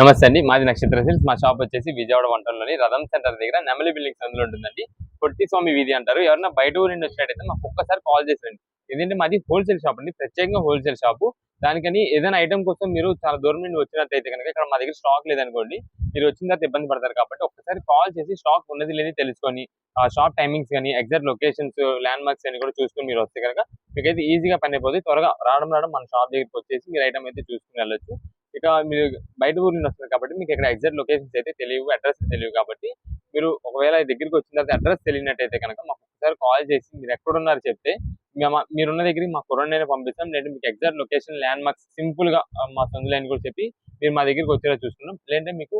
నమస్తే అండి. మాది నక్షత్ర సిల్స్ మా షాప్ వచ్చేసి విజయవాడ వంటల్లోని రథం సెంటర్ దగ్గర నెమలి బిల్డింగ్స్ అందులో ఉంటుందండి. పొట్టి స్వామి వీధి అంటారు. ఎవరైనా బయట ఊరి నుండి వచ్చినట్టయితే మాకు ఒక్కసారి కాల్ చేసేయండి ఎందుకంటే మాది హోల్సేల్ షాప్ అండి. ప్రత్యేకంగా హోల్సేల్ షాపు. దానికని ఏదైనా ఐటమ్ కోసం మీరు చాలా దూరం నుండి వచ్చినట్టయితే కనుక ఇక్కడ మా దగ్గర స్టాక్ లేదనుకోండి మీరు వచ్చిన తర్వాత ఇబ్బంది పడతారు కాబట్టి ఒక్కసారి కాల్ చేసి స్టాక్ ఉన్నది లేని తెలుసుకొని ఆ షాప్ టైమింగ్స్ కానీ ఎగ్జాక్ట్ లొకేషన్స్ ల్యాండ్ మార్క్స్ అని కూడా చూసుకొని మీరు వస్తే కనుక మీకైతే ఈజీగా పని అయిపోతుంది త్వరగా రావడం రావడం మన షాప్ దగ్గరికి వచ్చేసి మీరు ఐటమ్ అయితే చూసుకుని వెళ్ళొచ్చు. ఇక మీరు బయట ఊరి నుండి వస్తున్నారు కాబట్టి మీకు ఇక్కడ ఎగ్జాక్ట్ లొకేషన్స్ అయితే తెలియవు అడ్రస్ తెలియవు కాబట్టి మీరు ఒకవేళ దగ్గరికి వచ్చిన తర్వాత అడ్రస్ తెలియనట్టయితే కనుక మాకు ఒకసారి కాల్ చేసి మీరు ఎక్కడున్నారు చెప్తే మీరున్న దగ్గరికి మా కుర్రనైనా పంపిస్తాం. లేదంటే మీకు ఎగ్జాక్ట్ లొకేషన్ ల్యాండ్ మార్క్స్ సింపుల్గా మా సొంత ల్యాండ్ కూడా చెప్పి మీరు మా దగ్గరికి వచ్చేలా చూసుకున్నాం లేదంటే మీకు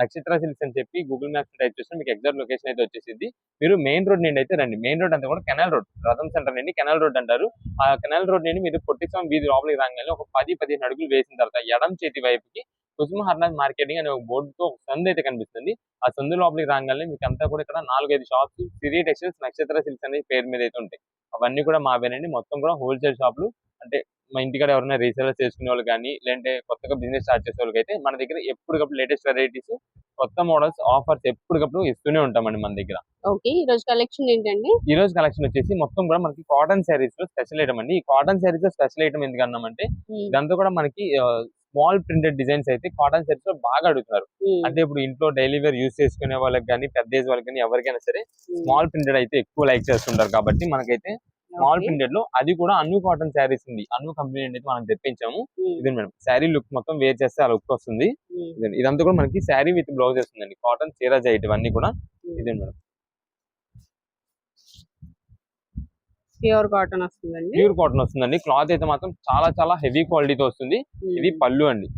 నక్షత్ర సిల్క్స్ అని చెప్పి గూగుల్ మ్యాప్స్ టైప్ చేస్తే మీకు ఎగ్జాక్ట్ లొకేషన్ అయితే వచ్చేసింది మీరు మెయిన్ రోడ్ నుండి అయితే రండి. మెయిన్ రోడ్ అంతా కూడా కెనాల్ రోడ్ రథం సెంటర్ నుండి కెనాల్ రోడ్ అంటారు. ఆ కెనాల్ రోడ్ నుండి మీరు పొట్టిస్వామి వీధి లోపలికి రాగానే ఒక పది పదిహేను అడుగులు వేసిన తర్వాత ఎడం చేతి వైపుకి కుసుమ హర్నాథ్ మార్కెటింగ్ అనే ఒక బోర్డుతో ఒక సందు అయితే కనిపిస్తుంది. ఆ సందు లోపలికి రాగానే మీకు అంతా కూడా ఇక్కడ నాలుగైదు shops Siri textiles Nakshatra silks అనే పేరు మీద అయితే ఉంటాయి. అవన్నీ కూడా మావేనండి. మొత్తం కూడా హోల్సేల్ షాపులు అంటే మా ఇంటికాడ ఎవరైనా రీసేలర్ చేసుకునే వాళ్ళు కానీ లేదంటే కొత్తగా బిజినెస్ స్టార్ట్ చేసే వాళ్ళకి అయితే మన దగ్గర ఎప్పటికప్పుడు లేటెస్ట్ వెరైటీస్ కొత్త మోడల్స్ ఆఫర్స్ ఎప్పటికప్పుడు ఇస్తూనే ఉంటామండి మన దగ్గర. ఓకే ఈ రోజు కలెక్షన్ ఏంటండి? ఈ రోజు కలెక్షన్ వచ్చేసి మొత్తం కూడా మనకి కాటన్ శారీస్లో స్పెషల్ ఐటమ్ అండి. ఈ కాటన్ శారీస్లో స్పెషల్ ఐటమ్ ఎందుకు అన్నామంటే ఉమ్, ఇదంతా కూడా మనకి స్మాల్ ప్రింటెడ్ డిజైన్స్ అయితే కాటన్ శారీస్లో బాగా అడుగుతున్నారు. అంటే ఇప్పుడు ఇంట్లో డైలీ వేర్ యూస్ చేసుకునే వాళ్ళకి కానీ పెద్ద ఏజ్ వాళ్ళకి కానీ ఎవరికైనా సరే స్మాల్ ప్రింటెడ్ అయితే ఎక్కువ లైక్ చేస్తుంటారు కాబట్టి మనకైతే స్మాల్ ప్రింటెడ్లో అది కూడా అన్ను కాటన్ శారీస్ ఉంది. అన్ను కంపెనీ అయితే మనం తెప్పించాము. ఉమ్, ఇదే మేడం? శారీ లుక్ మొత్తం వేర్ చేస్తే ఆ లుక్ వస్తుంది. ఇదండి. ఇదంతా కూడా మనకి శారీ విత్ బ్లౌజ్ వస్తుందండి. కాటన్ చీర జైట్ ఇవన్నీ కూడా ఉమ్. ఇదే మేడం? ప్యూర్ కాటన్ వస్తుందండి. ప్యూర్ కాటన్ వస్తుందండి. క్లాత్ అయితే మాత్రం చాలా చాలా హెవీ క్వాలిటీతో వస్తుంది. ఇది పళ్ళు అండి.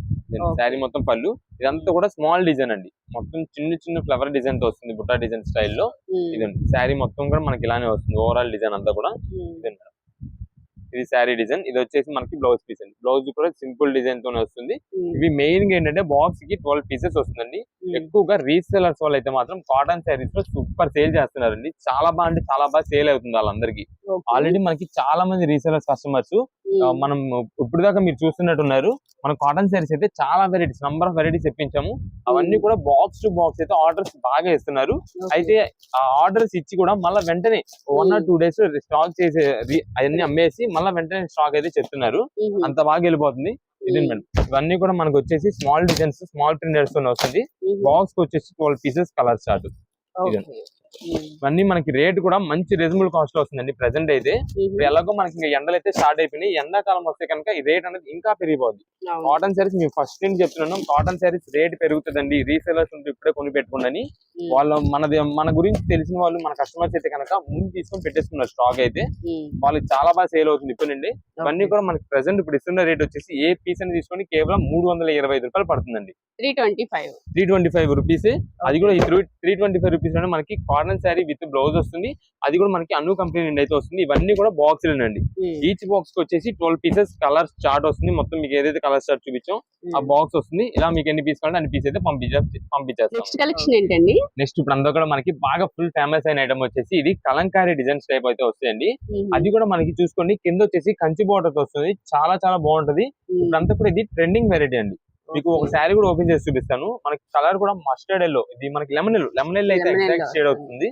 శారీ మొత్తం పళ్ళు ఇదంతా కూడా స్మాల్ డిజైన్ అండి. మొత్తం చిన్న చిన్న ఫ్లవర్ డిజైన్తో వస్తుంది బుట్టా డిజైన్ స్టైల్లో. ఇదండి శారీ మొత్తం కూడా మనకి ఇలానే వస్తుంది. ఓవరాల్ డిజైన్ అంతా కూడా ఇదే మేడం. ఇది శారీ డిజైన్. ఇది వచ్చేసి మనకి బ్లౌజ్ పీస్ అండి. బ్లౌజ్ కూడా సింపుల్ డిజైన్ తోనే వస్తుంది. ఇవి మెయిన్గా ఏంటంటే బాక్స్కి ట్వెల్వ్ పీసెస్ వస్తుందండి. ఎక్కువగా రీసెలర్స్ వాళ్ళు అయితే మాత్రం కాటన్ శారీస్లో సూపర్ సేల్ చేస్తున్నారండి. చాలా బాగా అంటే చాలా బాగా సేల్ అవుతుంది వాళ్ళందరికీ. ఆల్రెడీ మనకి చాలా మంది రీసెలర్స్ కస్టమర్స్ మనం ఇప్పుడు దాకా మీరు చూస్తున్నట్టున్నారు మన కాటన్ శారీస్ అయితే చాలా వెరైటీస్ నంబర్ ఆఫ్ వెరైటీస్ తెప్పించాము. అవన్నీ కూడా బాక్స్ టు బాక్స్ అయితే ఆర్డర్స్ బాగా ఇస్తున్నారు. అయితే ఆ ఆర్డర్స్ ఇచ్చి కూడా మళ్ళీ వెంటనే one or. Two days stock చేసే అవన్నీ అమ్మేసి మళ్ళీ వెంటనే స్టాక్ అయితే చెప్తున్నారు. అంత బాగా వెళ్ళిపోతుంది. ఇది మేడం. ఇవన్నీ కూడా మనకు వచ్చేసి స్మాల్ డిజైన్స్ స్మాల్ ప్రింటర్స్ వస్తుంది. బాక్స్ వచ్చేసి ట్వెల్వ్ పీసెస్ కలర్ చార్ట్ ఇవన్నీ మనకి రేట్ కూడా మంచి రీజనబుల్ కాస్ట్లో వస్తుందండి. ప్రెసెంట్ అయితే. ఇప్పుడు ఎలాగో మనకి ఇంకా ఎండలు అయితే స్టార్ట్ అయిపోయినాయి. ఎండాకాలం వస్తే కనుక ఈ రేట్ అనేది ఇంకా పెరిగిపోద్ది. కాటన్ శారీస్ మేము ఫస్ట్ నుంచి చెప్తున్నాం కాటన్ శారీస్ రేట్ పెరుగుతుందండి. రీసేలర్స్ ఉంటే ఇప్పుడే కొని పెట్టుకోండి వాళ్ళు మనది మన గురించి తెలిసిన వాళ్ళు మన కస్టమర్స్ అయితే కనుక ముందు తీసుకొని పెట్టేసుకున్నారు స్టాక్ అయితే. వాళ్ళకి చాలా బాగా సేల్ అవుతుంది ఇప్పుడు నుండి ఇవన్నీ. కూడా మనకి ప్రెసెంట్ ఇప్పుడు ఇస్తున్న రేట్ వచ్చేసి ఏ పీస్ అని తీసుకొని కేవలం మూడు వందల ఇరవై ఐదు రూపాయలు పడుతుందండి. Three twenty five three twenty five rupees అది కూడా ఈ త్రీ ట్వంటీ ఫైవ్ రూపీస్ మనకి కాటన్ శారీ విత్ బ్లౌజ్ వస్తుంది. అది కూడా మనకి అన్ను కంపెనీ నుండి అయితే వస్తుంది. ఇవన్నీ కూడా బాక్స్ అండి ఈచ్ బాక్స్కి వచ్చేసి ట్వెల్వ్ పీసెస్ కలర్ చార్ట్ వస్తుంది. మొత్తం మీకు ఏదైతే కలర్ చార్ట్ చూపించాం ఆ. బాక్స్ వస్తుంది. ఇలా మీకు ఎన్ని పీస్ కావాలంటే అన్ని పీస్ అయితే పంపించే పంపించేస్తాం. నెక్స్ట్ కలెక్షన్ ఏంటండి? నెక్స్ట్ ఇప్పుడు అందరూ కూడా మనకి బాగా ఫుల్ ఫేమస్ అయిన ఐటమ్ వచ్చేసి ఇది కలంకారీ డిజైన్స్ టైప్ అయితే వస్తాయండి. ఉమ్, అది కూడా మనకి చూసుకోండి. కింద వచ్చేసి కంచి బోర్డర్ వస్తుంది. చాలా చాలా బాగుంటది. ఉమ్, ఇప్పుడంతా కూడా ఇది ట్రెండింగ్ వెరైటీ అండి. మీకు ఒక. శారీ కూడా ఓపెన్ చేసి చూపిస్తాను. మనకి కలర్ కూడా మస్టర్డ్ ఎల్లో ఇది మనకి లెమన్ ఎల్లో లెమన్ ఎల్లో అయితే ఎగ్జాక్ట్ షేడ్. అవుతుంది.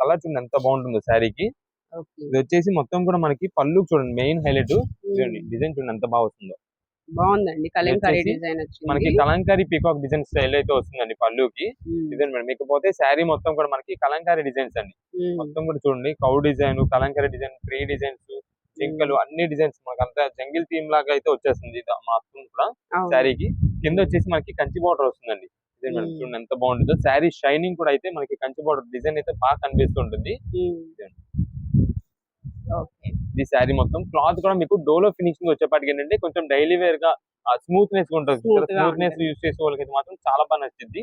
కలర్ చూడండి ఎంత బాగుంటుందో శారీకి. ఇది వచ్చేసి మొత్తం కూడా మనకి పళ్ళు చూడండి మెయిన్ హైలైట్ ఉమ్, డిజైన్ చూడండి ఎంత బాగా వస్తుందో. బాగుందండి. కలంకారీ డిజైన్ మనకి కలంకారీ పీకాక్ డిజైన్ స్టైల్ అయితే వస్తుందండి పళ్ళుకి. ఇదే మేడం ఇకపోతే శారీ మొత్తం కూడా మనకి కలంకారీ డిజైన్స్ అండి. మొత్తం కూడా చూడండి cow design Kalamkari design tree designs జింకలు అన్ని డిజైన్స్ మనకి అంతా జంగిల్ థీమ్ లాగా అయితే వచ్చేస్తుంది ఇది మొత్తం కూడా. శారీకి. కింద వచ్చేసి మనకి కంచి బార్డర్ వస్తుందండి. చూడండి ఎంత బాగుంటుందో. శారీ షైనింగ్ కూడా అయితే మనకి కంచి బార్డర్ డిజైన్ అయితే బాగా కనిపిస్తుంటుంది ఇది శారీ మొత్తం. క్లాత్ కూడా మీకు డోలో ఫినిషింగ్ వచ్చేపాటికి ఏంటంటే కొంచెం డైలీ వేర్గా స్మూత్నెస్ ఉంటుంది. స్మూత్నెస్. యూస్ చేసే వాళ్ళకి మాత్రం చాలా బాగా నచ్చింది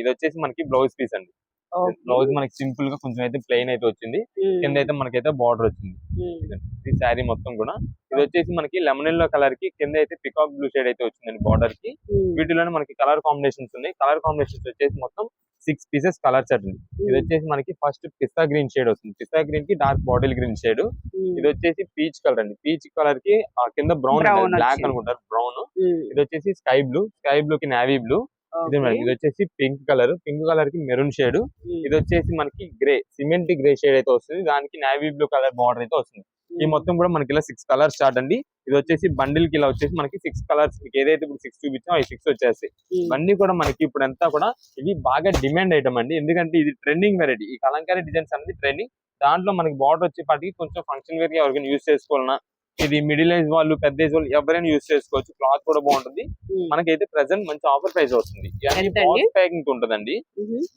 ఇది వచ్చేసి మనకి బ్లౌజ్ పీస్ అండి. బ్లౌజ్ మనకి సింపుల్గా కొంచెం అయితే ప్లెయిన్ అయితే వచ్చింది. ఉమ్, కింద అయితే మనకైతే బార్డర్ వచ్చింది. ఉమ్, ఇది శారీ మొత్తం కూడా. ఇది వచ్చేసి మనకి లెమన్ ఎల్లో కలర్కి కింద అయితే పికాక్ బ్లూ షేడ్ అయితే వచ్చిందండి బార్డర్కి. ఉమ్, వీటిలోనే మనకి కలర్ కాంబినేషన్స్ ఉన్నాయి. కలర్ కాంబినేషన్స్ వచ్చేసి మొత్తం సిక్స్ పీసెస్ కలర్ అండి ఇది వచ్చేసి మనకి ఫస్ట్ పిస్తా గ్రీన్ షేడ్ వస్తుంది. పిస్తా గ్రీన్కి డార్క్ బాటిల్ గ్రీన్ షేడ్ ఇది వచ్చేసి పీచ్ కలర్ అండి. పీచ్ కలర్కి ఆ కింద బ్రౌన్ బ్లాక్. అనుకుంటారు. బ్రౌన్ ఇది వచ్చేసి స్కై బ్లూ స్కై బ్లూ కి నావీ బ్లూ ఇది మేడం ఇది వచ్చేసి పింక్ కలర్. పింక్ కలర్కి మెరూన్ షేడ్. ఇది వచ్చేసి మనకి గ్రే సిమెంట్ గ్రే షేడ్ అయితే వస్తుంది. దానికి నావీ బ్లూ కలర్ బార్డర్ అయితే వస్తుంది. ఈ మొత్తం కూడా మనకి ఇలా సిక్స్ కలర్స్ స్టార్ట్ అండి. ఇది వచ్చేసి బండిల్కి ఇలా వచ్చేసి మనకి సిక్స్ కలర్స్ మీకు ఏదైతే ఇప్పుడు సిక్స్ చూపించామో అవి సిక్స్ వచ్చేసి ఇవన్నీ కూడా మనకి ఇప్పుడు అంతా కూడా ఇవి బాగా డిమాండ్ ఐటమ్ అండి. ఎందుకంటే ఇది ట్రెండింగ్ వెరైటీ. ఈ కలంకారీ డిజైన్స్ అనేది ట్రెండింగ్. దాంట్లో మనకి బార్డర్ వచ్చేపాటికి కొంచెం ఫంక్షన్ వేర్గా ఎవరికైనా యూస్ చేసుకోవాలన్నా ఇది మిడిల్ ఏజ్ వాళ్ళు పెద్ద ఏజ్ వాళ్ళు ఎవరైనా యూస్ చేసుకోవచ్చు. క్లాత్ కూడా బాగుంటుంది. మనకైతే ప్రెసెంట్ మంచి ఆఫర్ ప్రైస్ వస్తుంది? బాక్స్ ప్యాకింగ్ ఉంటుందండి.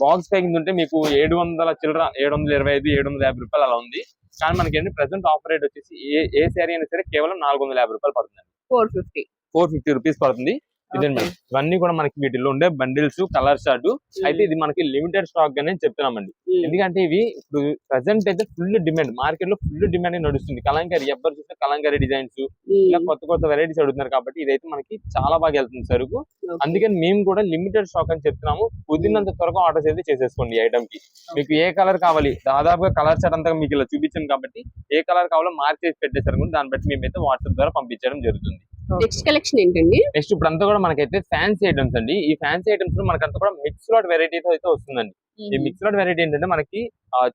బాక్స్ ప్యాకింగ్ ఉంటే మీకు ఏడు వందల చిల్లర ఏడు వందల ఇరవై ఐదు ఏడు వందల యాభై రూపాయలు అలా ఉంది. కానీ మనకి ఏంటి ప్రెసెంట్ ఆఫర్ రేట్ వచ్చేసి ఏ ఏ శారీ అయినా సరే కేవలం నాలుగు వందల యాభై రూపాయలు పడుతుంది four fifty four fifty rupees పడుతుంది. ఇదే మేడం. ఇవన్నీ కూడా మనకి వీటిలో ఉండే బండిల్స్ కలర్ షార్ట్ అయితే ఇది మనకి లిమిటెడ్ స్టాక్ గానే చెప్తున్నామండి. ఎందుకంటే ఇవి ఇప్పుడు ప్రజెంట్ అయితే ఫుల్ డిమాండ్ మార్కెట్లో ఫుల్ డిమాండ్ నడుస్తుంది. కలంకారీ ఎవరు చూస్తే కలంకారీ డిజైన్స్ ఇలా కొత్త కొత్త వెరైటీస్ అడుగుతున్నారు కాబట్టి ఇదైతే మనకి చాలా బాగా వెళ్తుంది సరుకు. అందుకని మేము కూడా లిమిటెడ్ స్టాక్ అని చెప్తున్నాము. కుదిరినంత త్వరగా ఆర్డర్స్ అయితే చేసేసుకోండి ఈ ఐటమ్కి. మీకు ఏ కలర్ కావాలి? దాదాపుగా కలర్ సెట్ అంతా మీకు ఇలా చూపించాను కాబట్టి ఏ కలర్ కావాలో మార్క్ చేసి పెట్టేసారు దాన్ని బట్టి మేమైతే వాట్సాప్ ద్వారా పంపించడం జరుగుతుంది. నెక్స్ట్ కలెక్షన్ ఏంటండి? నెక్స్ట్ ఇప్పుడు అంతా కూడా మనకైతే ఫ్యాన్సీ ఐటమ్స్ అండి. ఈ ఫ్యాన్సీ ఐటమ్స్లో మనకంతా కూడా మిక్స్ లాట్ వెరైటీతో అయితే వస్తుందండి. ఈ మిక్స్ లాట్ వెరైటీ ఏంటంటే మనకి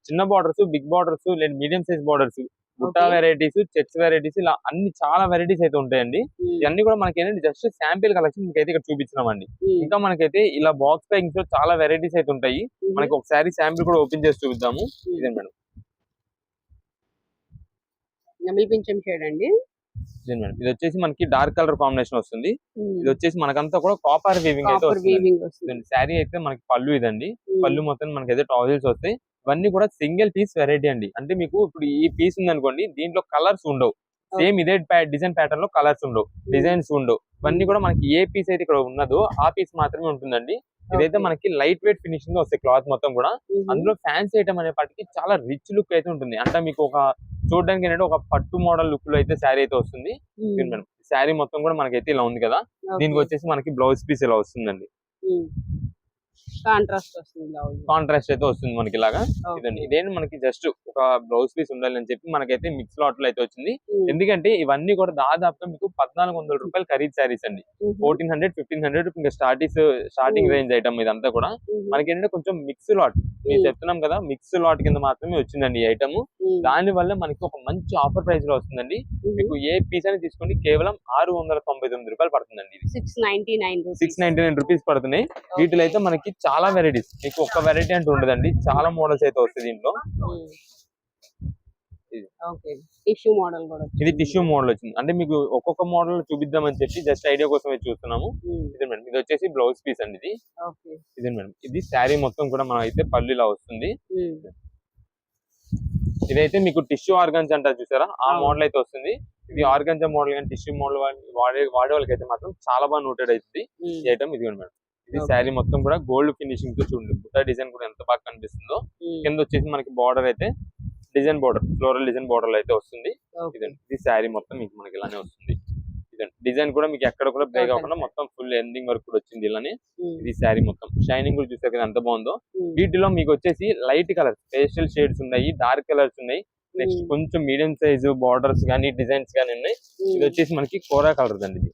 చిన్న బార్డర్స్ బిగ్ బార్డర్స్ లేదా మీడియం సైజ్ బార్డర్స్ బుట్టా Okay. వెరైటీస్ చెక్స్ వెరైటీస్ ఇలా అన్ని చాలా వెరైటీస్ అయితే ఉంటాయండి. ఇవన్నీ కూడా మనకి ఏంటంటే జస్ట్ శాంపిల్ కలెక్షన్ మీకు అయితే ఇక్కడ చూపించినామండి. ఇంకా మనకైతే ఇలా బాక్స్ ప్యాకింగ్స్లో చాలా వెరైటీస్ అయితే ఉంటాయి. మనకి ఒకసారి శాంపిల్ కూడా ఓపెన్ చేసి చూపిద్దాము. ఇదే మేడం. నెమిలి పింఛం షేడ్ అండి ఇదే మేడం. ఇది వచ్చేసి మనకి డార్క్ కలర్ కాంబినేషన్ వస్తుంది. ఇది వచ్చేసి మనకంతా కూడా కాపర్ వీవింగ్ అయితే వస్తుంది. శారీ అయితే మనకి పళ్ళు ఇదండి. పళ్ళు మొత్తం మనకి అయితే ట్రౌజర్స్ వస్తాయి. ఇవన్నీ కూడా సింగిల్ పీస్ వెరైటీ అండి. అంటే మీకు ఇప్పుడు ఈ పీస్ ఉంది అనుకోండి దీంట్లో కలర్స్ ఉండవు. సేమ్ ఇదే డిజైన్ ప్యాటర్న్లో కలర్స్ ఉండవు. డిజైన్స్ ఉండవు. ఇవన్నీ కూడా మనకి ఏ పీస్ అయితే ఇక్కడ ఉన్నదో ఆ పీస్ మాత్రమే ఉంటుందండి. ఇదైతే. మనకి లైట్ వెయిట్ ఫినిషింగ్ వస్తాయి క్లాత్ మొత్తం కూడా. అందులో ఫ్యాన్సీ ఐటమ్ అనేపాటికి చాలా రిచ్ లుక్ అయితే ఉంటుంది. అంటే మీకు ఒక చూడడానికి ఏంటంటే ఒక పట్టు మోడల్ లుక్లో అయితే శారీ అయితే వస్తుంది. శారీ మొత్తం కూడా మనకైతే ఇలా ఉంది కదా. దీనికి వచ్చేసి మనకి బ్లౌజ్ పీస్ ఇలా వస్తుందండి. కాంట్రాస్ట్ వస్తుంది కాంట్రాస్ట్ అయితే వస్తుంది మనకి ఇలాగా. ఇదండి. ఇదేంటి మనకి జస్ట్ ఒక బ్లౌజ్ పీస్ ఉండాలి అని చెప్పి మనకైతే మిక్స్ లాట్లో అయితే వచ్చింది. ఎందుకంటే ఇవన్నీ కూడా దాదాపుగా మీకు పద్నాలుగు వందల రూపాయలు ఖరీదు శారీస్ అండి. ఫోర్టీన్ హండ్రెడ్ ఫిఫ్టీన్ హండ్రెడ్ ఇంకా స్టార్టింగ్ స్టార్టింగ్. రేంజ్ ఐటమ్ ఇదంతా కూడా. మనకి ఏంటంటే కొంచెం మిక్స్ లాట్. మీరు. చెప్తున్నాం కదా మిక్స్ లాట్ కింద మాత్రమే వచ్చిందండి ఈ ఐటమ్. దాని వల్ల మనకి ఒక మంచి ఆఫర్ ప్రైస్లో వస్తుందండి మీకు ఏ పీస్ అని తీసుకోండి. కేవలం ఆరు వందల తొంభై తొమ్మిది రూపాయలు పడుతుందండి ఇది. Six ninety nine six ninety nine rupees పడుతున్నాయి. వీటిలో అయితే మనకి చాలా వెరైటీస్ మీకు ఒక్క వెరైటీ అంటూ ఉండదండి. చాలా మోడల్స్ అయితే వస్తాయి దీంట్లో. టిష్యూ మోడల్ కూడా ఇది టిష్యూ మోడల్ వచ్చింది. అంటే మీకు ఒక్కొక్క మోడల్ చూపిద్దామని చెప్పి జస్ట్ ఐడియా కోసం చూస్తున్నాము. ఇది మేడం. ఇది వచ్చేసి బ్లౌజ్ పీస్ అండి ఇది. ఇది మేడం. ఇది శారీ మొత్తం కూడా మనం అయితే పళ్ళు ఇలా వస్తుంది. ఇదైతే మీకు టిష్యూ ఆర్గన్స్ అంటారు చూసారా? ఆ. మోడల్ అయితే వస్తుంది. ఇది ఆర్గన్జా మోడల్ కానీ టిష్యూ మోడల్ వాడే వాడే వాళ్ళకి అయితే మాత్రం చాలా బాగా నోటెడ్ అవుతుంది. ఈ ఐటమ్ ఇది మేడం. ఇది. శారీ మొత్తం కూడా గోల్డ్ ఫినిషింగ్తో చూడండి. బుట్ట డిజైన్ కూడా ఎంత బాగా కనిపిస్తుందో. కింద వచ్చేసి మనకి బార్డర్ అయితే design border floral design border అయితే వస్తుంది. ఇదండి. ఇది శారీ మొత్తం మీకు మనకి ఇలానే వస్తుంది. ఇదండి. డిజైన్ కూడా మీకు ఎక్కడ కూడా బ్రేక్. అవ్వకుండా మొత్తం ఫుల్ ఎండింగ్ వరకు కూడా వచ్చింది ఇలానే. ఇది శారీ మొత్తం. షైనింగ్ కూడా చూసారు కదా ఎంత బాగుందో. వీటిలో మీకు వచ్చేసి లైట్ కలర్ పేస్టల్ షేడ్స్ ఉన్నాయి డార్క్ కలర్స్ ఉన్నాయి. నెక్స్ట్ కొంచెం మీడియం సైజ్ బార్డర్స్ కానీ డిజైన్స్ కానీ ఉన్నాయి. ఇది వచ్చేసి మనకి కోరా కలర్ అండి ఇది.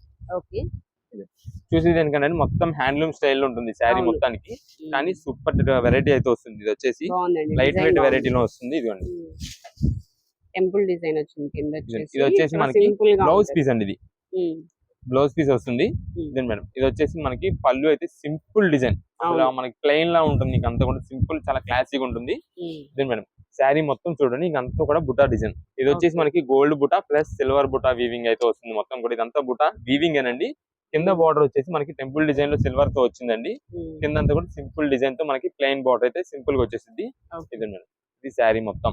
చూసి దేనికంటే మొత్తం హ్యాండ్లూమ్ స్టైల్ ఉంటుంది శారీ. మొత్తానికి. కానీ సూపర్ వెరైటీ అయితే వస్తుంది. ఇది వచ్చేసి లైట్ వెయిట్. వెరైటీలో వస్తుంది. ఇదిగోండి. టెంపుల్ డిజైన్ వచ్చింది కింద వచ్చేసి. ఇది వచ్చేసి మనకి బ్లౌజ్. పీస్ అండి ఇది. బ్లౌజ్ పీస్ వస్తుంది. ఇదే మేడం. ఇది వచ్చేసి మనకి పళ్ళు అయితే సింపుల్ డిజైన్. మనకి ప్లెయిన్ లా ఉంటుంది. నీకు అంతా కూడా సింపుల్ చాలా క్లాసిక్ ఉంటుంది. ఇదే మేడం. శారీ మొత్తం చూడండి. ఇంక అంతా కూడా బుటా డిజైన్. ఇది వచ్చేసి. మనకి గోల్డ్ బుటా ప్లస్ సిల్వర్ బుటా వీవింగ్ అయితే వస్తుంది మొత్తం కూడా. ఇదంతా బుటా వీవింగ్ ఏనండి. కింద బార్డర్ వచ్చేసి మనకి టెంపుల్ డిజైన్లో సిల్వర్తో వచ్చిందండి. కింద అంతా కూడా సింపుల్ డిజైన్తో మనకి ప్లెయిన్ బార్డర్ అయితే సింపుల్గా వచ్చేసింది. ఇది మేడం ఇది శారీ మొత్తం.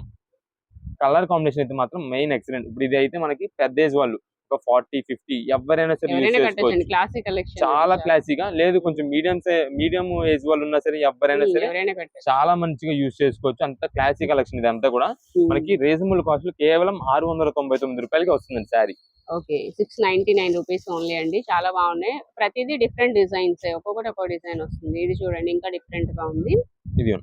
కలర్ కాంబినేషన్ అయితే మాత్రం మెయిన్ ఎక్సలెంట్ ఇప్పుడు ఇది అయితే మనకి పెద్ద ఏజ్ వాళ్ళు ఒక ఫార్టీ ఫిఫ్టీ ఎవరైనా సరే చాలా క్లాసిక్గా లేదు కొంచెం మీడియం మీడియం ఏజ్ వాళ్ళు ఉన్నా సరే ఎవరైనా సరే చాలా మంచిగా యూజ్ చేసుకోవచ్చు. అంత క్లాసిక్ కలెక్షన్ ఇదంతా కూడా. మనకి రీజనబుల్ కాస్ట్లో కేవలం ఆరు వందల తొంభై తొమ్మిది రూపాయలకి వస్తుందండి sari okay. Six ninety nine rupees only అండి. చాలా బాగున్నాయి. ప్రతిదీ డిఫరెంట్ డిజైన్స్. ఒక్కొక్కటి ఒక్కో డిజైన్ వస్తుంది. ఇది చూడండి ఇంకా డిఫరెంట్గా ఉంది. ఇది.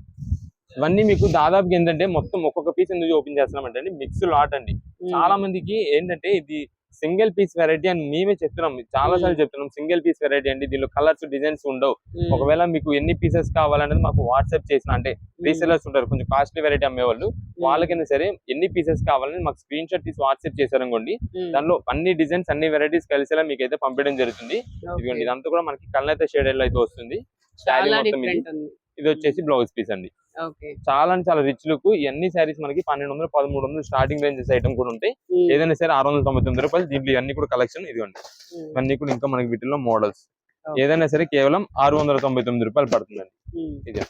ఇవన్నీ మీకు దాదాపుగా ఏంటంటే మొత్తం ఒక్కొక్క పీస్ ఎందుకు ఓపెన్ చేస్తున్నామంటే అండి మిక్స్ లాట్ అండి. చాలా మందికి ఏంటంటే ఇది సింగిల్ పీస్ వెరైటీ అని మేమే చెప్తున్నాం. చాలా సార్లు చెప్తున్నాం. సింగిల్ పీస్ వెరైటీ అండి. దీనిలో కలర్స్ డిజైన్స్ ఉండవు. ఒకవేళ మీకు ఎన్ని పీసెస్ కావాలనేది మాకు వాట్సాప్ చేసిన అంటే రీసెలర్స్ ఉంటారు. కొంచెం కాస్ట్లీ వెరైటీ అమ్మేవాళ్ళు. వాళ్ళకైనా సరే ఎన్ని పీసెస్ కావాలని మాకు స్క్రీన్ షాట్ తీసి వాట్సాప్ చేశారనుకోండి. దానిలో అన్ని డిజైన్స్ అన్ని వెరైటీస్ కలిసేలా మీకు అయితే పంపించడం జరుగుతుంది. ఇదిగోండి ఇదంతా కూడా మనకి కళ్ళైతే షేడ్ అయితే వస్తుంది. ఇది. వచ్చేసి బ్లౌజ్ పీస్ అండి. చాలా అంటే చాలా రిచ్ లుక్ ఇవన్నీ శారీస్ మనకి పన్నెండు వందలు పదమూడు వందలు స్టార్టింగ్ రేంజెస్ ఐటమ్ కూడా ఉంటాయి. ఏదైనా సరే ఆరు వందల తొంభై తొమ్మిది రూపాయలు దీంట్లో ఇవన్నీ కూడా కలెక్షన్ ఇదిగోండి మ్మ్. ఇవన్నీ కూడా ఇంకా మనకి వీటిలో మోడల్స్. ఏదైనా సరే కేవలం ఆరు వందల తొంభై తొమ్మిది రూపాయలు పడుతుందండి. ఇది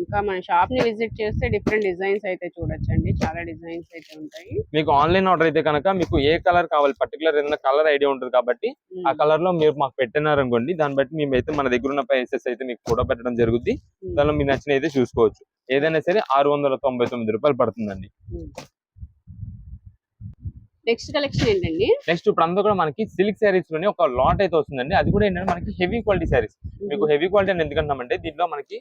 ఇంకా మన షాప్ని విజిట్ చేస్తే డిఫరెంట్ డిజైన్స్ అయితే చూడొచ్చండి. చాలా డిజైన్స్ అయితే ఉంటాయి. మీకు ఆన్లైన్ ఆర్డర్ అయితే కనుక మీకు ఏ కలర్ కావాలి పర్టికులర్ ఏదైనా కలర్ ఐడియా ఉంటుంది కాబట్టి. ఆ కలర్లో మీరు మాకు పెట్టినారు అనుకోండి దాన్ని బట్టి మేము అయితే మన దగ్గర ఉన్న ప్రైసెస్ అయితే మీకు కూడా పెట్టడం జరుగుద్ది. దానిలో మీకు నచ్చిన అయితే చూసుకోవచ్చు. ఏదైనా సరే ఆరు వందల తొంభై తొమ్మిది రూపాయలు పడుతుందండి. నెక్స్ట్ కలెక్షన్ ఏంటండి? నెక్స్ట్ ఇప్పుడు అంతా కూడా మనకి సిల్క్ శారీస్లోనే ఒక లాట్ అయితే వస్తుందండి. అది కూడా ఏంటంటే మనకి హెవీ క్వాలిటీ శారీస్ మీకు హెవీ క్వాలిటీ అని ఎందుకంటామంటే దీంట్లో మనకి.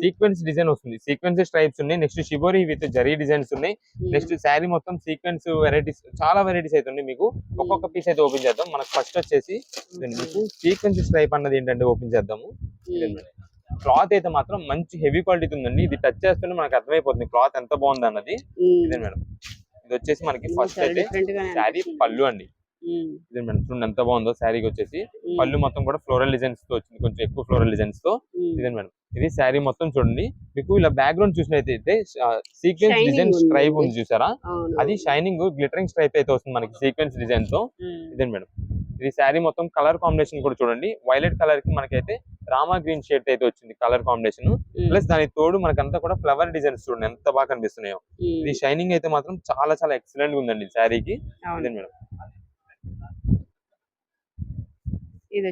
సీక్వెన్స్ డిజైన్ వస్తుంది. సీక్వెన్స్ స్ట్రైప్స్ ఉన్నాయి. Next shibori with zari designs ఉన్నాయి. నెక్స్ట్ శారీ మొత్తం సీక్వెన్స్ వెరైటీస్ చాలా వెరైటీస్ అయితే ఉన్నాయి మీకు. ఒక్కొక్క పీస్ అయితే ఓపెన్ చేద్దాం. మనకు ఫస్ట్ వచ్చేసి మీకు సీక్వెన్స్ స్ట్రైప్ అన్నది ఏంటంటే ఓపెన్ చేద్దాము. క్లాత్ అయితే మాత్రం మంచి హెవీ క్వాలిటీ ఉందండి. ఇది టచ్ చేస్తుంటే మనకు అర్థమైపోతుంది. క్లాత్ ఎంత బాగుంది అన్నది ఇదే మేడం. ఇది వచ్చేసి మనకి ఫస్ట్ అయితే శారీ పళ్ళు అండి. ఇదే మేడం చూడండి ఎంత బాగుందో శారీకి వచ్చేసి. పళ్ళు మొత్తం కూడా ఫ్లోరల్ డిజైన్స్తో వచ్చింది. కొంచెం ఎక్కువ ఫ్లోరల్ డిజైన్స్తో ఇదే మేడం. ఇది శారీ మొత్తం చూడండి. మీకు ఇలా బ్యాక్గ్రౌండ్ చూసినట్టయితే సీక్వెన్స్ డిజైన్. స్ట్రైప్ ఉంది. చూసారా? అది షైనింగ్ గ్లిటరింగ్ స్ట్రైప్ అయితే వస్తుంది మనకి సీక్వెన్స్ డిజైన్తో. ఇదే మేడం. ఇది శారీ మొత్తం కలర్ కాంబినేషన్ కూడా చూడండి. వైలెట్ కలర్కి మనకైతే రామా గ్రీన్ షేడ్ అయితే వచ్చింది కలర్ కాంబినేషన్. ప్లస్ దానికి తోడు మనకంతా కూడా ఫ్లవర్ డిజైన్స్ చూడండి ఎంత బాగా కనిపిస్తున్నాయో. ఇది షైనింగ్ అయితే మాత్రం చాలా చాలా ఎక్సలెంట్ ఉందండి శారీకి. ఇదే మేడం. ఇది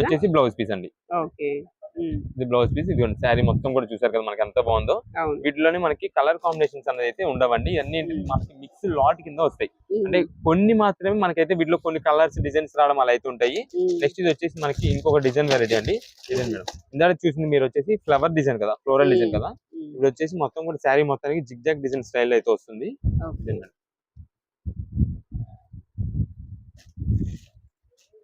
వచ్చేసి బ్లౌజ్ పీస్ అండి. ఓకే. ఇది బ్లౌజ్ పీస్ ఇది శారీ మొత్తం కూడా చూసారు కదా మనకి ఎంత బాగుందో. వీటిలోనే మనకి కలర్ కాంబినేషన్స్ అనేది అయితే ఉండవండి. ఇవన్నీ మనకి మిక్స్ లాట్ కింద వస్తాయి. అంటే కొన్ని మాత్రమే మనకైతే వీటిలో కొన్ని కలర్స్ డిజైన్స్ రావడం అలా అయితే ఉంటాయి. నెక్స్ట్ ఇది వచ్చేసి మనకి ఇంకొక డిజైన్ వెరైటీ అండి. ఇదే మేడం. ఇందాక చూసింది మీరు వచ్చేసి ఫ్లవర్ డిజైన్ కదా ఫ్లోరల్ డిజైన్ కదా. ఇది వచ్చేసి మొత్తం కూడా శారీ మొత్తానికి జిగ్జాగ్ డిజైన్ స్టైల్ అయితే వస్తుంది. ఇదండి.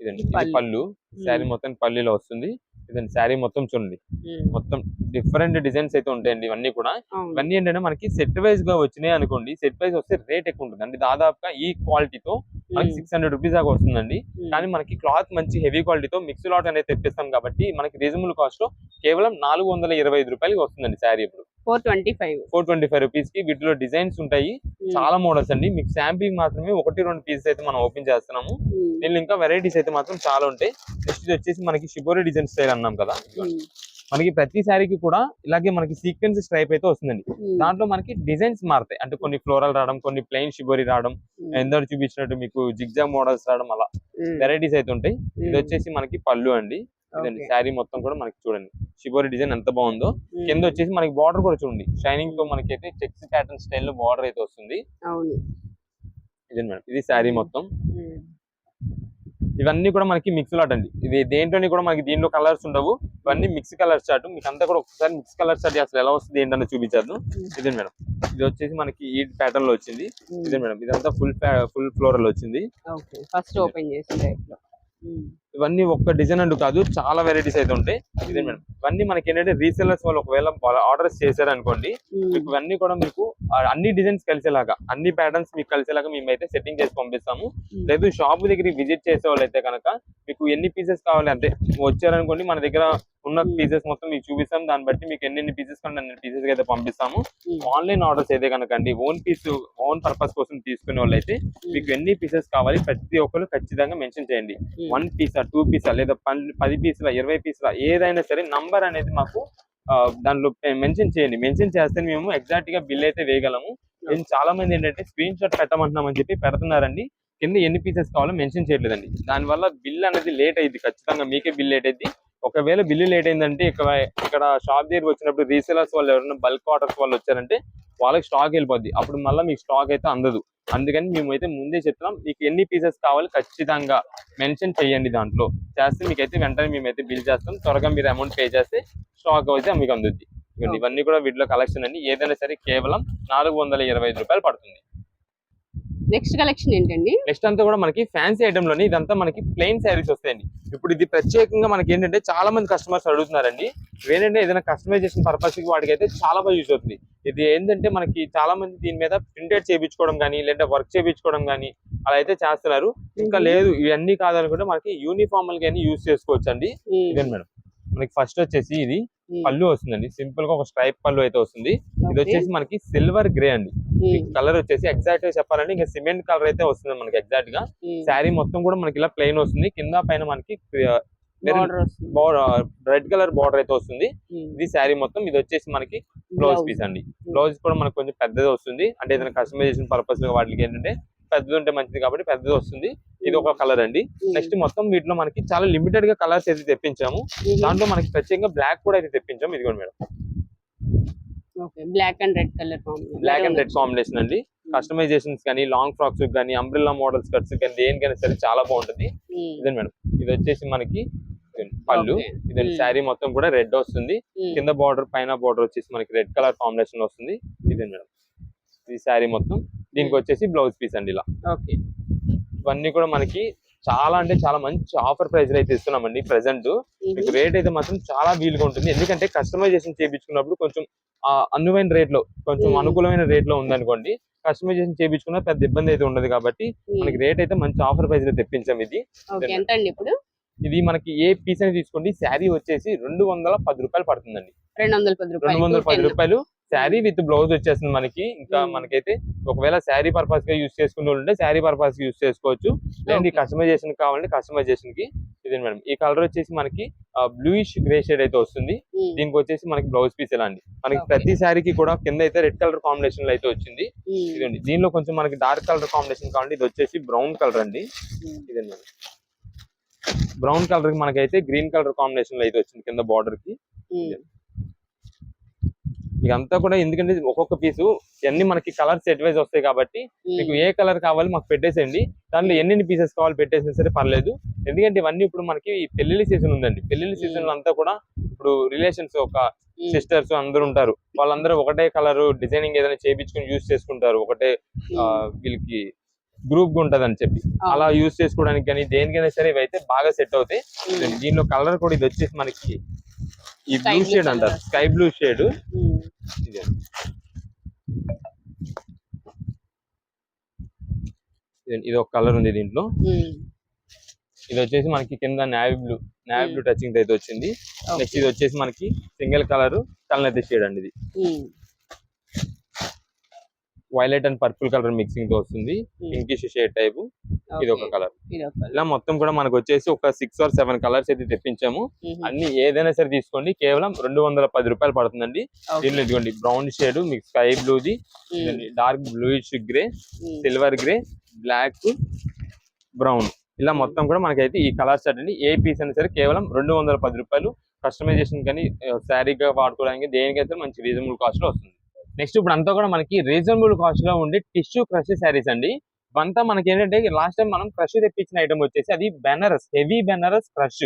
ఇది పళ్ళు. పళ్ళు. శారీ మొత్తం పల్లీలో వస్తుంది. ఇదండి శారీ మొత్తం చూడండి మ్మ్. మొత్తం డిఫరెంట్ డిజైన్స్ అయితే ఉంటాయండి ఇవన్నీ కూడా ఇవన్నీ ఏంటంటే మనకి సెట్ వైజ్గా వచ్చినాయి అనుకోండి సెట్ వైజ్ వస్తే రేట్ ఎక్కువ ఉంటుంది అంటే దాదాపుగా ఈ క్వాలిటీతో మనకి. సిక్స్ హండ్రెడ్ రూపీస్ దాకా వస్తుందండి మ్మ్. కానీ మనకి క్లాత్ మంచి హెవీ క్వాలిటీతో మిక్స్ లాట్ అనేది తెప్పిస్తాం కాబట్టి మనకి రీజనబుల్ కాస్ట్లో కేవలం నాలుగు వందల ఇరవై ఐదు రూపాయలకి వస్తుందండి శారీ ఇప్పుడు four twenty five. Four twenty five రూపీస్కి వీటిలో డిజైన్స్ ఉంటాయి. చాలా మోడల్స్ అండి. మీకు శాంపిల్ మాత్రమే ఒకటి రెండు పీసెస్ అయితే మనం ఓపెన్ చేస్తున్నాము. దీనిలో ఇంకా వెరైటీస్ అయితే మాత్రం చాలా ఉంటాయి. నెక్స్ట్ ఇది వచ్చేసి మనకి షిబోరి డిజైన్ స్టైల్ అన్నాం కదా. మనకి ప్రతి శారీకి కూడా ఇలాగే మనకి సీక్వెన్స్ స్ట్రైప్ అయితే వస్తుందండి. దాంట్లో మనకి డిజైన్స్ మారుతాయి. అంటే కొన్ని ఫ్లోరల్ రావడం కొన్ని ప్లెయిన్ షిబోరి రావడం ఎందరు చూపించినట్టు మీకు జిగ్జాగ్ మోడల్స్ రావడం అలా వెరైటీస్ అయితే ఉంటాయి. ఇది వచ్చేసి మనకి పళ్ళు అండి. ఇదండి శారీ మొత్తం కూడా మనకి చూడండి. షిబోరి డిజైన్ ఎంత బాగుందో. కింద వచ్చేసి మనకి బార్డర్ కూడా చూడండి. షైనింగ్తో మనకి అయితే చెక్స్ ప్యాటర్న్ స్టైల్లో బార్డర్ అయితే వస్తుంది. ఇది మేడం. ఇది శారీ. మొత్తం. ఇవన్నీ కూడా మనకి మిక్స్ లాట్ అండి. ఇది దేంట్లోని కూడా మనకి దీనిలో కలర్స్ ఉండవు. ఇవన్నీ మిక్స్ కలర్ చార్ట్ మీకు అంతా కూడా ఒకసారి మిక్స్ కలర్ చార్ట్ అసలు ఎలా వస్తుంది ఏంటనే చూపించాను ఇదే మేడం. ఇది వచ్చేసి మనకి ఈ ప్యాటర్న్లో వచ్చింది. ఇదే మేడం. ఇదంతా ఫుల్ ఫుల్ ఫ్లోరల్ వచ్చింది. ఫస్ట్ ఓపెన్ చేసిన మ్మ్. ఇవన్నీ ఒక్క డిజైన్ అంటూ కాదు చాలా వెరైటీస్ అయితే ఉంటాయి. ఇదే మేడం. ఇవన్నీ మనకి ఏంటంటే రీసెల్లర్స్ వాళ్ళు ఒకవేళ ఆర్డర్స్ చేశారనుకోండి మ్మ్. మీకు ఇవన్నీ కూడా మీకు అన్ని డిజైన్స్ కలిసేలాగా అన్ని ప్యాటర్న్స్ మీకు కలిసేలాగా మేమైతే సెట్టింగ్ చేసి పంపిస్తాము. మ్మ్. లేదు షాప్ దగ్గరికి విజిట్ చేసే వాళ్ళు అయితే కనుక మీకు ఎన్ని పీసెస్ కావాలి అంటే వచ్చారనుకోండి మన దగ్గర ఉన్న. పీసెస్ మొత్తం మీకు చూపిస్తాం దాన్ని బట్టి మీకు ఎన్ని పీసెస్ కంటే అన్ని పీసెస్ అయితే పంపిస్తాము. ఆన్లైన్ ఆర్డర్స్ అయితే కనుక అండి ఓన్ పీస్ ఓన్ పర్పస్ కోసం తీసుకునే వాళ్ళు అయితే మీకు ఎన్ని పీసెస్ కావాలి ప్రతి ఒక్కరు ఖచ్చితంగా మెన్షన్ చేయండి. వన్ పీసా టూ పీసా లేదా పది పీసులా ఇరవై పీసులా ఏదైనా సరే నంబర్ అనేది మాకు దాంట్లో మెన్షన్ చేయండి. మెన్షన్ చేస్తే మేము ఎగ్జాక్ట్గా బిల్ అయితే వేయగలము. నేను చాలా మంది ఏంటంటే స్క్రీన్ షాట్ పెట్టమంటున్నామని చెప్పి పెడుతున్నారండి. కింద ఎన్ని పీసెస్ కావాలో మెన్షన్ చేయట్లేదండి. దానివల్ల బిల్ అనేది లేట్ అయింది ఖచ్చితంగా. మీకే బిల్ లేట్ అయింది ఒకవేళ బిల్లు లేట్ అయిందంటే ఇక్కడ ఇక్కడ షాప్ దగ్గరికి వచ్చినప్పుడు రీసేలర్స్ వాళ్ళు ఎవరైనా బల్క్ ఆర్డర్స్ వాళ్ళు వచ్చారంటే వాళ్ళకి స్టాక్ వెళ్ళిపోద్ది. అప్పుడు మళ్ళీ మీకు స్టాక్ అయితే అందదు. అందుకని మేము అయితే ముందే చెప్తున్నాం మీకు ఎన్ని పీసెస్ కావాలి ఖచ్చితంగా మెన్షన్ చేయండి దాంట్లో. చేస్తే మీకైతే వెంటనే మేమైతే బిల్ చేస్తాం. త్వరగా మీరు అమౌంట్ పే చేస్తే స్టాక్ అయితే మీకు అందుద్ది. ఇవన్నీ కూడా వీటిలో కలెక్షన్ అండి. ఏదైనా సరే కేవలం నాలుగు వందల ఇరవై ఐదు రూపాయలు పడుతుంది. నెక్స్ట్ కలెక్షన్ ఏంటండి? నెక్స్ట్ అంతా కూడా మనకి ఫ్యాన్సీ ఐటమ్లోని ఇదంతా మనకి ప్లెయిన్ శారీస్ వస్తాయండి. ఇప్పుడు ఇది ప్రత్యేకంగా మనకి ఏంటంటే చాలా మంది కస్టమర్స్ అడుగుతున్నారండి. ఏంటంటే ఏదైనా కస్టమైజేషన్ పర్పస్కి వాటికి అయితే చాలా బాగా యూజ్ అవుతుంది. ఇది ఏంటంటే మనకి చాలా మంది దీని మీద ప్రింటెడ్ చేయించుకోవడం కానీ లేదా వర్క్ చేయించుకోవడం కానీ అలా అయితే చేస్తున్నారు. ఇంకా లేదు ఇవన్నీ కాదనుకుంటే మనకి యూనిఫామ్ కానీ యూజ్ చేసుకోవచ్చు అండి మేడం మనకి ఫస్ట్ వచ్చేసి ఇది పళ్ళు వస్తుందండి. సింపుల్గా ఒక స్ట్రైప్ పళ్ళు అయితే వస్తుంది. ఇది. వచ్చేసి మనకి సిల్వర్ గ్రే అండి. కలర్ వచ్చేసి ఎగ్జాక్ట్గా చెప్పాలంటే ఇంకా సిమెంట్ కలర్ అయితే వస్తుంది మనకి ఎగ్జాక్ట్గా. శారీ మొత్తం కూడా మనకి ఇలా ప్లెయిన్ వస్తుంది. కింద పైన మనకి. రెడ్ కలర్ బార్డర్ అయితే వస్తుంది. ఇది శారీ మొత్తం. ఇది వచ్చేసి మనకి బ్లౌజ్. పీస్ అండి. బ్లౌజ్ కూడా మనకు కొంచెం పెద్దది వస్తుంది. అంటే ఏదైనా కస్టమైజేషన్ పర్పస్ వాటికి ఏంటంటే పెద్దది ఉంటే మంచిది కాబట్టి పెద్దది వస్తుంది. ఇది ఒక కలర్ అండి. నెక్స్ట్ మొత్తం వీటిలో మనకి చాలా లిమిటెడ్గా కలర్స్ అయితే తెప్పించాము. దాంట్లో మనకి ప్రత్యేకంగా బ్లాక్ కూడా అయితే తెప్పించాము. ఇదిగోండి madam. Black and red colour black and red combination అండి. కస్టమైజేషన్స్ కానీ లాంగ్ ఫ్రాక్స్ కానీ అంబ్రిల్లా మోడల్స్ కట్స్ కానీ దేనికైనా సరే చాలా బాగుంటుంది. ఇదే మేడం? ఇది వచ్చేసి మనకి పళ్ళు. ఇదండి Hmm. శారీ మొత్తం కూడా రెడ్ వస్తుంది. కింద బార్డర్ పైన బార్డర్ వచ్చేసి మనకి రెడ్ కలర్ కాంబినేషన్ వస్తుంది. ఇదే మేడం? ఇది శారీ మొత్తం. దీనికి Hmm. వచ్చేసి బ్లౌజ్ పీస్ అండి ఇలా. ఓకే. ఇవన్నీ కూడా మనకి చాలా అంటే చాలా మంచి ఆఫర్ ప్రైస్ అయితే ఇస్తున్నామండి ప్రెసెంట్ మీకు రేట్ అయితే మాత్రం చాలా వీలుగా ఉంటుంది. ఎందుకంటే కస్టమైజేషన్ చేయించుకున్నప్పుడు కొంచెం అనువైన రేట్లో కొంచెం. అనుకూలమైన రేట్లో ఉందనుకోండి కస్టమైజేషన్ చేయించుకున్న పెద్ద ఇబ్బంది అయితే ఉండదు కాబట్టి మనకి రేట్ అయితే మంచి ఆఫర్ ప్రైస్లో తెప్పించాం ఇది. ఇప్పుడు? ఇది మనకి ఏ పీస్ అని తీసుకోండి శారీ వచ్చేసి రెండు వందల పది రూపాయలు పడుతుందండి. రెండు వందల పది రూపాయలు. వందల పది 210. రూపాయలు శారీ విత్ బ్లౌజ్ వచ్చేస్తుంది మనకి. ఇంకా Hmm. మనకైతే ఒకవేళ శారీ పర్పస్గా యూస్ చేసుకునే వాళ్ళు ఉంటే శారీ పర్పస్ యూస్ చేసుకోవచ్చు. లేదంటే. కస్టమైజేషన్ కావాలంటే కస్టమైజేషన్కి ఇది మేడం? ఈ కలర్ వచ్చేసి మనకి బ్లూయిష్ గ్రే షేడ్ అయితే వస్తుంది. ఉమ్, దీనికి వచ్చేసి మనకి బ్లౌజ్ పీస్ ఎలా అండి? మనకి. ప్రతి శారీకి కూడా కింద అయితే రెడ్ కలర్ కాంబినేషన్లో అయితే వచ్చింది. ఇదండి దీనిలో కొంచెం మనకి డార్క్ కలర్ కాంబినేషన్ కావాలంటే ఇది వచ్చేసి బ్రౌన్ కలర్ అండి. ఇదండి మేడం? బ్రౌన్ కలర్కి మనకైతే గ్రీన్ కలర్ కాంబినేషన్లో అయితే వచ్చింది కింద బార్డర్కి. ఇదంతా కూడా ఎందుకంటే ఒక్కొక్క పీసు అన్ని మనకి కలర్ సెట్ వైజ్ వస్తాయి కాబట్టి మీకు ఏ కలర్ కావాలి మాకు పెట్టేసేయండి. దాంట్లో ఎన్ని పీసెస్ కావాలి పెట్టేసినా సరే పర్లేదు. ఎందుకంటే ఇవన్నీ ఇప్పుడు మనకి పెళ్ళిళ్ళ సీజన్ ఉందండి. పెళ్ళిళ్ళ సీజన్లో అంతా కూడా ఇప్పుడు రిలేషన్స్ ఒక సిస్టర్స్ అందరూ ఉంటారు. వాళ్ళందరూ ఒకటే కలర్ డిజైనింగ్ ఏదైనా చేయించుకుని యూస్ చేసుకుంటారు. ఒకటే వీళ్ళకి గ్రూప్గా ఉంటది అని చెప్పి. అలా యూస్ చేసుకోవడానికి కానీ దేనికైనా సరే ఇవైతే బాగా సెట్ అవుతాయి. దీనిలో కలర్ కూడా ఇది వచ్చేసి మనకి ఈ బ్లూ షేడ్ అంటారు. Sky blue shade. ఇదే. ఒక కలర్ ఉంది దీంట్లో. ఇది వచ్చేసి మనకి కింద navy blue. Navy. Blue touching అయితే వచ్చింది. నెక్స్ట్ ఇది వచ్చేసి మనకి సింగిల్ కలర్ కలనైతే షేడ్ అండి ఇది. వైలెట్ అండ్ పర్పుల్ కలర్ మిక్సింగ్తో వస్తుంది ఉమ్, పింకిష్ షేడ్ టైప్. ఇది ఒక. కలర్. ఇలా మొత్తం కూడా మనకు వచ్చేసి ఒక సిక్స్ ఆర్ సెవెన్ కలర్స్ అయితే తెప్పించాము. ఉమ్, అన్ని ఏదైనా సరే తీసుకోండి. కేవలం రెండు వందల పది రూపాయలు పడుతుందండి. దీనిలో ఇదిగోండి బ్రౌన్ షేడ్ మీకు స్కై బ్లూది ఉమ్, dark bluish grey silver grey black brown. ఇలా మొత్తం కూడా మనకైతే ఈ కలర్ సెట్ అండి. ఏ పీస్ అయినా సరే కేవలం రెండు వందల పది రూపాయలు. కస్టమైజేషన్ కానీ శారీగా వాడుకోవడానికి దేనికైతే మంచి రీజనబుల్ కాస్ట్లో వస్తుంది. నెక్స్ట్ ఇప్పుడు అంతా కూడా మనకి రీజనబుల్ కాస్ట్లో ఉండే టిష్యూ క్రష్ శారీస్ అండి. ఇవంతా మనకి ఏంటంటే లాస్ట్ టైం మనం క్రష్ తెప్పించిన ఐటమ్ వచ్చేసి అది బెనరస్ హెవీ బెనరస్ క్రష్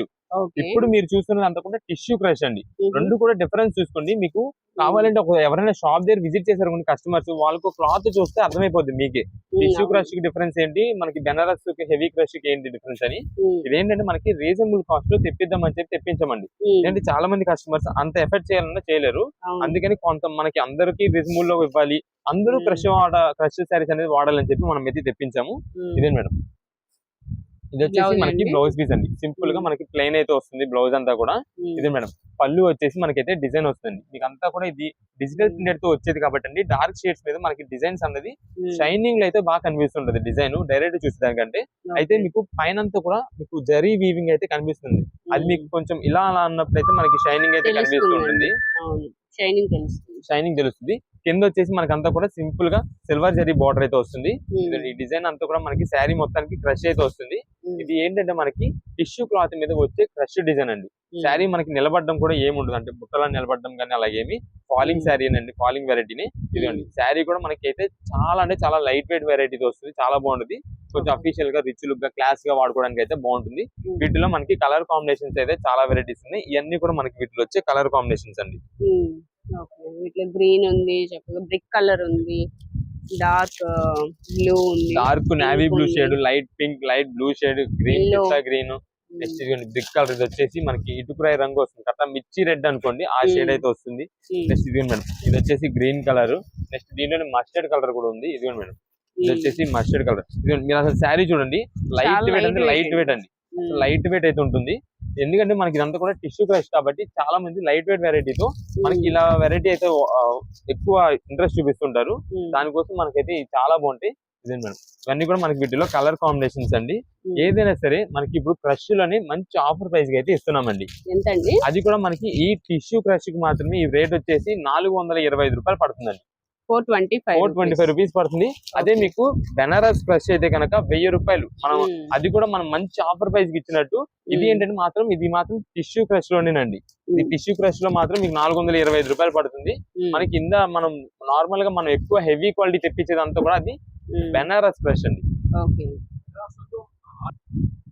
ఇప్పుడు మీరు చూస్తున్నది అంతా కూడా టిష్యూ క్రష్ అండి. రెండు కూడా డిఫరెన్స్ చూసుకోండి. మీకు కావాలంటే ఒక ఎవరైనా షాప్ దగ్గర విజిట్ చేశారు కొన్ని కస్టమర్స్ వాళ్ళకు క్లాత్ చూస్తే అర్థమైపోద్ది మీకే. టిష్యూ. క్రష్కి డిఫరెన్స్ ఏంటి? మనకి బెనారస్కి హెవీ క్రష్కి ఏంటి డిఫరెన్స్ అని. ఇదేంటంటే మనకి రీజనబుల్ కాస్ట్లో తెప్పిద్దామని చెప్పి తెప్పించమండి. ఏంటంటే చాలా మంది కస్టమర్స్ అంత ఎఫర్ట్ చేయాలన్నా చేయలేరు. అందుకని కొంత మనకి అందరికి రీజనబుల్లో ఇవ్వాలి. అందరూ. క్రష్ వాడ క్రష్ శారీస్ అనేది వాడాలని చెప్పి మనం అయితే తెప్పించాము. ఇదే మేడం? ఇది వచ్చేసి మనకి? బ్లౌజ్ పీస్ అండి సింపుల్గా Hmm. మనకి ప్లెయిన్ అయితే వస్తుంది బ్లౌజ్ అంతా కూడా. ఉమ్, ఇదే మేడం పళ్ళు వచ్చేసి మనకైతే డిజైన్ వస్తుంది. మీకు అంతా కూడా ఇది డిజిటల్ Hmm. ప్రింటెడ్తో వచ్చేది కాబట్టి అండి. డార్క్ షేడ్స్ మీద మనకి డిజైన్స్ అన్నది ఉమ్, షైనింగ్లో అయితే బాగా కనిపిస్తుంటది డిజైన్ డైరెక్ట్ చూసేదానికంటే అయితే. మీకు పైన అంతా కూడా మీకు జరీ వీవింగ్ అయితే కనిపిస్తుంది. అది మీకు కొంచెం ఇలా అలా అన్నప్పుడైతే మనకి షైనింగ్ అయితే కనిపిస్తూ తెలుస్తుంది. ఉంటుంది అవును. షైనింగ్ తెలుస్తుంది. షైనింగ్ తెలుస్తుంది. కింద వచ్చేసి మనకి అంతా కూడా సింపుల్గా సిల్వర్ జరీ బార్డర్ అయితే వస్తుంది. ఈ డిజైన్ అంతా కూడా మనకి శారీ మొత్తానికి క్రష్ అయితే వస్తుంది. ఇది ఏంటంటే మనకి టిష్యూ క్లాత్ మీద వచ్చే క్రష్ డిజైన్ అండి. శారీ మనకి నిలబడడం కూడా ఏమి ఉండదు. అంటే బుట్టలా నిలబడడం కానీ అలా ఏమి ఫాలింగ్. శారీ అండి ఫాలింగ్ వెరైటీని ఇదిగోండి శారీ కూడా మనకి అయితే చాలా అంటే చాలా లైట్ వెయిట్ వెరైటీతో వస్తుంది. చాలా బాగుంటుంది. కొంచెం. అఫీషియల్గా రిచ్ లుక్గా క్లాస్గా వాడుకోవడానికి అయితే బాగుంటుంది. వీటిలో మనకి కలర్ కాంబినేషన్స్ అయితే చాలా వెరైటీస్ ఉన్నాయి. ఇవన్నీ కూడా మనకి వీటిలో వచ్చే కలర్ కాంబినేషన్స్ అండి. ఓకే. వీటిలో గ్రీన్ ఉంది చక్కగా బ్రిక్ కలర్ ఉంది డార్క్ బ్లూ ఉంది dark navy blue. Shade light pink light blue shade green. పిస్తా గ్రీన్ నెక్స్ట్ ఇదిగోండి బ్రిక్ కలర్ ఇది వచ్చేసి మనకి ఇటుకురాయి రంగు వస్తుంది. కట్ట మిర్చి రెడ్ అనుకోండి ఆ షేడ్ Hmm. అయితే వస్తుంది. ఉమ్, నెక్స్ట్ ఇది మేడం ఇది వచ్చేసి గ్రీన్ కలర్. నెక్స్ట్ దీంట్లో మస్టర్డ్ కలర్ కూడా ఉంది. ఇదిగోండి మేడం ఇది వచ్చేసి మస్టర్డ్ కలర్. ఇదిగోండి మీరు అసలు శారీ చూడండి light weight light light. Weight అండి. లైట్ వెయిట్ అయితే ఉంటుంది. ఎందుకంటే మనకి ఇదంతా కూడా టిష్యూ క్రష్ కాబట్టి చాలా మంది లైట్ వెయిట్ వెరైటీతో మనకి ఇలా వెరైటీ అయితే ఎక్కువ ఇంట్రెస్ట్ చూపిస్తుంటారు. దానికోసం మనకైతే చాలా బాగుంటాయి. ఇదే మేడం? ఇవన్నీ కూడా మనకి వీటిలో కలర్ కాంబినేషన్స్ అండి. ఏదైనా సరే మనకి ఇప్పుడు క్రష్లోని మంచి ఆఫర్ ప్రైస్కి అయితే ఇస్తున్నామండి. అది కూడా మనకి ఈ టిష్యూ క్రష్కి మాత్రమే ఈ రేట్ వచ్చేసి నాలుగు వందల ఇరవై ఐదు రూపాయలు పడుతుందండి. Four twenty five four twenty five rupees పడుతుంది. అదే మీకు బెనారస్ క్రష్ అయితే కనుక వెయ్యి రూపాయలు. మనం అది కూడా మనం మంచి ఆఫర్ ప్రైస్కి ఇచ్చినట్టు. ఇది ఏంటంటే మాత్రం ఇది మాత్రం టిష్యూ క్రష్ లోనేనండి. ఇది టిష్యూ క్రష్లో మాత్రం మీకు నాలుగు వందల ఇరవై ఐదు రూపాయలు పడుతుంది. మనకి కింద మనం నార్మల్గా మనం ఎక్కువ హెవీ క్వాలిటీ తెప్పించేదంతా కూడా అది బెనారస్ క్రష్ అండి.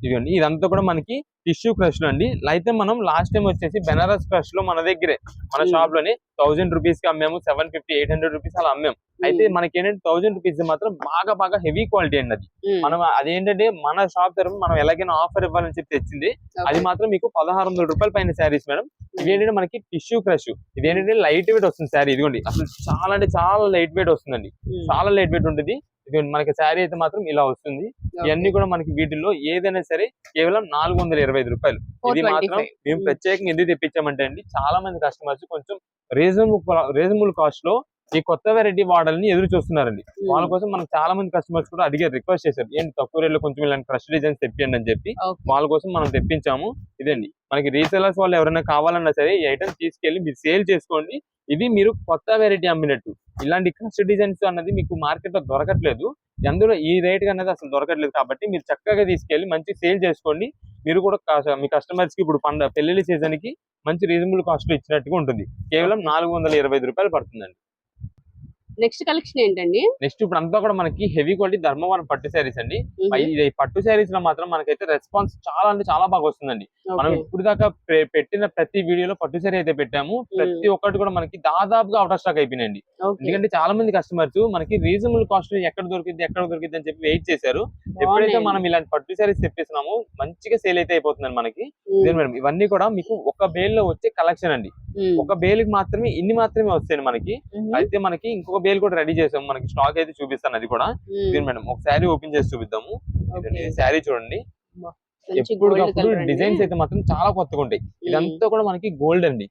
ఇదిగోండి. ఇదంతా కూడా మనకి టిష్యూ క్రష్లో అండి అయితే మనం లాస్ట్ టైం వచ్చేసి బెనారస్ క్రష్లో మన దగ్గరే మన Hmm. షాప్లోనే థౌసండ్ రూపీస్కి అమ్మాము. Seven fifty eight hundred rupees అలా అమ్మాము. అయితే మనకి ఏంటంటే థౌసండ్ రూపీస్ మాత్రం బాగా బాగా హెవీ క్వాలిటీ అండి అది. మనం అదేంటంటే మన షాప్ తరఫున మనం ఎలాగైనా ఆఫర్ ఇవ్వాలని చెప్పి తెచ్చింది. అది మాత్రం మీకు పదహారు వందల రూపాయల పైన శారీస్ మేడం. ఇవి ఏంటంటే మనకి టిష్యూ క్రష్ ఇది ఏంటంటే లైట్ వెయిట్ వస్తుంది శారీ. ఇదిగోండి. అసలు చాలా అంటే చాలా లైట్ వెయిట్ వస్తుందండి చాలా లైట్ వెయిట్ ఉంటుంది. ఇది మనకి శారీ అయితే మాత్రం ఇలా వస్తుంది. ఇవన్నీ కూడా మనకి వీటిల్లో ఏదైనా సరే కేవలం నాలుగు వందల ఇరవై ఐదు రూపాయలు. ఇది మాత్రం మేము Hmm. ప్రత్యేకంగా ఎందుకు తెప్పించామంటే అండి చాలా మంది కస్టమర్స్ కొంచెం రీజనబుల్ రీజనబుల్ కాస్ట్లో ఈ కొత్త వెరైటీ వాడాలని ఎదురు చూస్తున్నారండి. వాళ్ళ కోసం మనకు చాలా మంది కస్టమర్స్ కూడా అడిగారు రిక్వెస్ట్ చేశారు ఏంటి తక్కువ రేట్లో కొంచెం ఇలాంటి క్రష్ డిజైన్స్ తెప్పియండి అని చెప్పి వాళ్ళ కోసం మనం తెప్పించాము. ఇదండి మనకి రీసెలర్స్ వాళ్ళు ఎవరైనా కావాలన్నా సరే ఈ ఐటమ్ తీసుకెళ్ళి మీరు సేల్ చేసుకోండి. ఇది మీరు కొత్త వెరైటీ అమ్మినట్టు. ఇలాంటి క్రష్ డిజైన్స్ అన్నది మీకు మార్కెట్లో దొరకట్లేదు. అందులో ఈ రేట్ అనేది అసలు దొరకట్లేదు కాబట్టి మీరు చక్కగా తీసుకెళ్ళి మంచి సేల్ చేసుకోండి. మీరు కూడా మీ కస్టమర్స్కి ఇప్పుడు పండ పెళ్ళి సీజన్కి మంచి రీజనబుల్ కాస్ట్లో ఇచ్చినట్టుగా ఉంటుంది. కేవలం నాలుగు వందల ఇరవై ఐదు రూపాయలు పడుతుందండి. నెక్స్ట్ కలెక్షన్ ఏంటండి? నెక్స్ట్ ఇప్పుడు అంతా కూడా మనకి హెవీ క్వాలిటీ ధర్మవరం పట్టు శారీస్ అండి. ఇది పట్టు శారీస్లో మాత్రం మనకైతే రెస్పాన్స్ చాలా అంటే చాలా బాగా వస్తుందండి. మనం. ఇప్పుడు దాకా పెట్టిన ప్రతి వీడియోలో పట్టు శారీ అయితే పెట్టాము. ప్రతి ఒక్కటి కూడా మనకి దాదాపుగా అవుట్ ఆఫ్ స్టాక్ అయిపోయినాయండి. ఎందుకంటే చాలా మంది కస్టమర్స్ మనకి రీజనబుల్ కాస్ట్ ఎక్కడ దొరికింది ఎక్కడ దొరికింది అని చెప్పి వెయిట్ చేశారు. ఎప్పుడైతే. మనం ఇలాంటి పట్టు శారీస్ తెప్పిస్తున్నామో మంచిగా సేల్ అయితే అయిపోతుందండి మనకి. మేడం ఇవన్నీ కూడా మీకు ఒక బేల్లో వచ్చే కలెక్షన్ అండి. ఒక బేల్కి మాత్రమే ఇన్ని మాత్రమే వస్తాయి మనకి. అయితే మనకి ఇంకొక బేల్ కూడా రెడీ చేసాం మనకి స్టాక్ అయితే చూపిస్తాను అది కూడా. మేడం ఒక శారీ ఓపెన్ చేసి చూపిద్దాము. శారీ చూడండి. ఎప్పుడు డిజైన్స్ అయితే మాత్రం చాలా కొత్తగా ఉంటాయి. ఇదంతా కూడా మనకి గోల్డ్ అండి.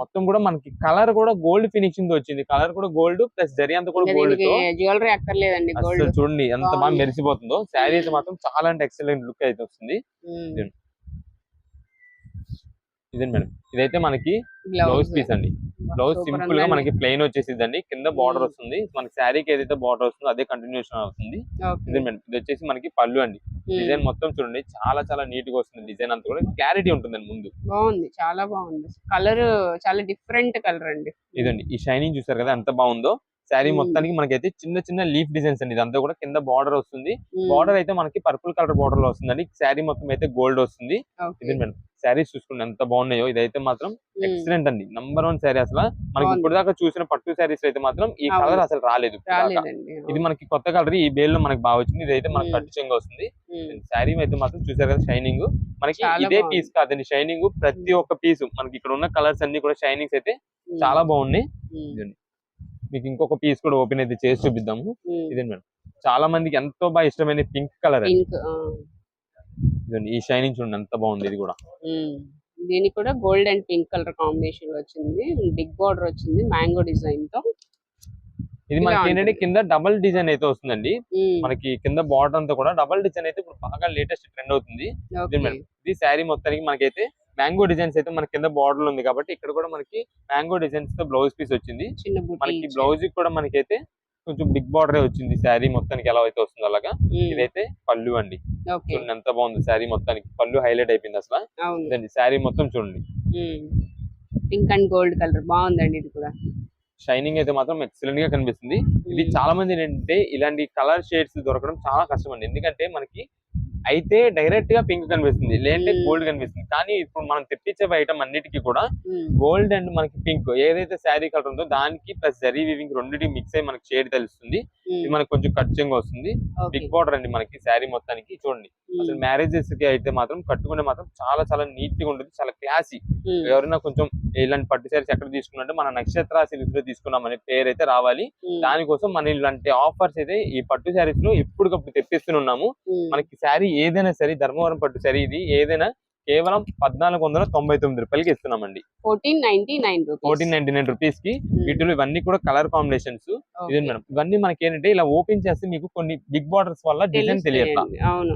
మొత్తం కూడా మనకి కలర్ కూడా గోల్డ్ ఫినిషింగ్తో వచ్చింది. కలర్ కూడా గోల్డ్ ప్లస్ జరి అంతా కూడా గోల్డ్ జ్యువెలరీ అక్కర్లేదండి చూడండి ఎంత బాగా. మెరిసిపోతుందో. శారీ అయితే మాత్రం చాలా అంటే ఎక్సలెంట్ లుక్ అయితే వస్తుంది. ఇదే మేడం? ఇదైతే మనకి బ్లౌజ్ పీస్ అండి. బ్లౌజ్ సింపుల్గా మనకి ప్లెయిన్ వచ్చేసిందండి కింద బార్డర్ Hmm. వస్తుంది. మన శారీకి ఏదైతే బార్డర్ వస్తుందో అదే కంటిన్యూషన్ అవుతుంది. ఇదే మేడం? ఇది వచ్చేసి మనకి పళ్ళు అండి. Hmm. డిజైన్ మొత్తం చూడండి. చాలా చాలా నీట్గా వస్తుంది డిజైన్ అంతా కూడా. క్లారిటీ ఉంటుందండి ముందు. బాగుంది. చాలా బాగుంది. కలర్ చాలా డిఫరెంట్ కలర్ అండి. ఇదండి. ఈ షైనింగ్ చూసారు కదా ఎంత బాగుందో. శారీ. మొత్తానికి మనకైతే చిన్న చిన్న లీఫ్ డిజైన్స్ అండి ఇదంతా కూడా కింద బార్డర్ వస్తుంది. బార్డర్ అయితే మనకి పర్పుల్ కలర్ బార్డర్లో వస్తుందండి శారీ మొత్తం అయితే గోల్డ్ వస్తుంది Okay. ఇది మేడం శారీస్ చూసుకోండి ఎంత బాగున్నాయో ఇదైతే మాత్రం. ఎక్సలెంట్ అండి నంబర్ వన్ శారీ అసలు మనకి. ఇప్పుడు దాకా చూసిన పట్టు శారీస్ అయితే మాత్రం ఈ. కలర్ అసలు రాలేదు ఇది మనకి కొత్త కలర్ ఈ బేల్లో మనకి బాగా వచ్చింది ఇదైతే మనకి Hmm. పట్టు చెంగు వస్తుంది. శారీ అయితే మాత్రం చూసారు కదా షైనింగ్ మనకి ఇదే. పీస్ కాదండి షైనింగ్ ప్రతి ఒక్క పీస్ మనకి ఇక్కడ ఉన్న కలర్స్ అన్ని కూడా షైనింగ్స్ అయితే. చాలా బాగున్నాయి. మీకు ఇంకొక పీస్ కూడా ఓపెన్ అయితే చేసి చూపిద్దాము Hmm. ఇదే మేడం చాలా మందికి ఎంతో బాగా ఇష్టమైన పింక్ కలర్ ఈ షైనింగ్ చూడండి ఎంత బాగుంది ఇది కూడా Hmm. దీనికి కూడా gold and pink colour combination వచ్చింది బిగ్ బార్డర్ వచ్చింది మ్యాంగో డిజైన్తో ఇది మనకి ఏంటంటే. కింద డబల్ డిజైన్ అయితే వస్తుందండి Hmm. మనకి కింద బార్డర్ అంతా కూడా డబల్ డిజైన్ అయితే ఇప్పుడు బాగా లేటెస్ట్ ట్రెండ్ అవుతుంది. ఇది శారీ మొత్తానికి మనకైతే మ్యాంగో డిజైన్స్ అయితే మన కింద బార్డర్ ఉంది కాబట్టి ఇక్కడ కూడా మనకి మ్యాంగో డిజైన్స్తో బ్లౌజ్ పీస్ వచ్చింది. మనకి బ్లౌజ్ కూడా మనకైతే కొంచెం బిగ్ బార్డర్ వచ్చింది శారీ మొత్తానికి ఎలా అయితే వస్తుందో అలాగా. ఇదైతే పళ్ళు అండి. ఓకే. చూడండి ఎంత బాగుంది శారీ మొత్తానికి. పళ్ళు హైలైట్ అయిపోయింది అసలు. శారీ మొత్తం చూడండి. పింక్ అండ్ గోల్డ్ కలర్ బాగుందండి ఇది కూడా. షైనింగ్ అయితే మాత్రం ఎక్సలెంట్గా కనిపిస్తుంది. ఇది చాలా మంది ఏంటంటే ఇలాంటి కలర్ షేడ్స్ దొరకడం చాలా కష్టం అండి. ఎందుకంటే మనకి అయితే డైరెక్ట్గా పింక్ కనిపిస్తుంది. లేదంటే. గోల్డ్ కనిపిస్తుంది. కానీ ఇప్పుడు మనం తెప్పించే ఐటమ్ అన్నిటికీ కూడా గోల్డ్ అండ్ మనకి పింక్ ఏదైతే శారీ కలర్ ఉందో దానికి ప్లస్ జరీ వివింగ్ రెండింటి మిక్స్ అయ్యి మనకి షేడ్ తెలుస్తుంది. ఇది మనకి కొంచెం ఖచ్చితంగా వస్తుంది. బిగ్ బార్డర్ అండి మనకి శారీ మొత్తానికి చూడండి. అసలు మ్యారేజెస్కి అయితే మాత్రం కట్టుకుంటే మాత్రం చాలా చాలా నీట్గా ఉంటుంది. చాలా క్లాసీ ఎవరైనా కొంచెం ఇలాంటి పట్టు శారీస్ ఎక్కడ తీసుకున్నట్టే మన నక్షత్ర సిల్క్స్లో తీసుకున్నాం అనే పేరు అయితే రావాలి. దానికోసం మన ఇలాంటి ఆఫర్స్ అయితే ఈ పట్టు శారీస్లో ఎప్పటికప్పుడు తెప్పిస్తున్నాము మనకి శారీ ఏదైనా సరే ధర్మవరం పట్టు శారీ ఇది ఏదైనా కేవలం పద్నాలుగు వందల తొంభై తొమ్మిది రూపాయలకి ఇస్తున్నామండి. Fourteen ninety nine fourteen ninety nine రూపీస్కి ఉమ్, వీటిలో ఇవన్నీ కూడా కలర్ కాంబినేషన్స్. ఓకే. ఇదే మేడం. ఇవన్నీ మనకి ఏంటంటే ఇలా ఓపెన్ చేస్తే మీకు కొన్ని బిగ్ బార్డర్స్ వల్ల డిజైన్ తెలియట్లా.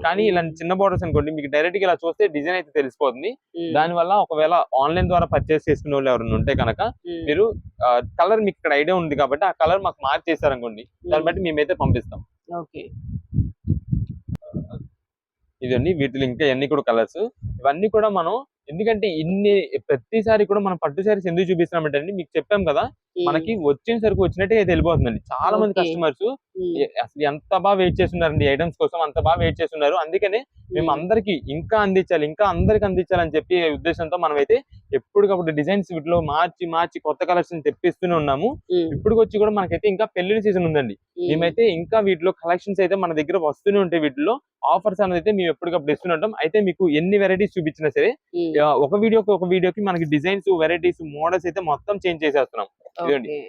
కానీ ఇలాంటి చిన్న బార్డర్స్ అనుకోండి మీకు డైరెక్ట్గా ఇలా చూస్తే డిజైన్ అయితే తెలిసిపోతుంది. ఉమ్, దాని వల్ల ఒకవేళ ఆన్లైన్ ద్వారా పర్చేస్ చేసుకునే వాళ్ళు ఎవరైనా ఉంటే కనుక మీరు కలర్ మీకు ఇక్కడ ఐడియా ఉంది కాబట్టి ఆ కలర్ మాకు మార్చేసారు అనుకోండి దాన్ని బట్టి మేమైతే పంపిస్తాం. ఓకే ఇదండి వీటిలో ఇంకా ఇవన్నీ కూడా కలర్స్ ఇవన్నీ కూడా మనం ఎందుకంటే ఇన్ని ప్రతిసారి కూడా మనం పట్టు సారీస్ ఎందుకు చూపిస్తున్నామంటే అండి మీకు చెప్పాం కదా మనకి వచ్చిన సరికి వచ్చినట్టే వెళ్ళిపోతుందండి చాలా మంది. కస్టమర్స్ అసలు ఎంత బాగా వెయిట్ చేస్తున్నారండి? ఐటమ్స్ కోసం అంత బాగా వెయిట్ చేస్తున్నారు. అందుకనే మేము అందరికి ఇంకా అందించాలి ఇంకా అందరికి అందించాలని చెప్పి ఉద్దేశంతో మనం అయితే ఎప్పటికప్పుడు డిజైన్స్ వీటిలో మార్చి మార్చి కొత్త కలెక్షన్ తెప్పిస్తూనే ఉన్నాము. ఇప్పుడు వచ్చి కూడా మనకైతే ఇంకా పెళ్ళి సీజన్ ఉందండి. మేమైతే ఇంకా వీటిలో కలెక్షన్స్ అయితే మన దగ్గర వస్తూనే ఉంటాయి. వీటిలో ఆఫర్స్ అనేది అయితే మేము ఎప్పటికప్పుడు ఇస్తూనే ఉంటాం. అయితే మీకు ఎన్ని వెరైటీస్ చూపించినా సరే ఒక వీడియోకి ఒక వీడియోకి మనకి డిజైన్స్ వెరైటీస్ మోడల్స్ అయితే మొత్తం చేంజ్ చేసేస్తున్నాం.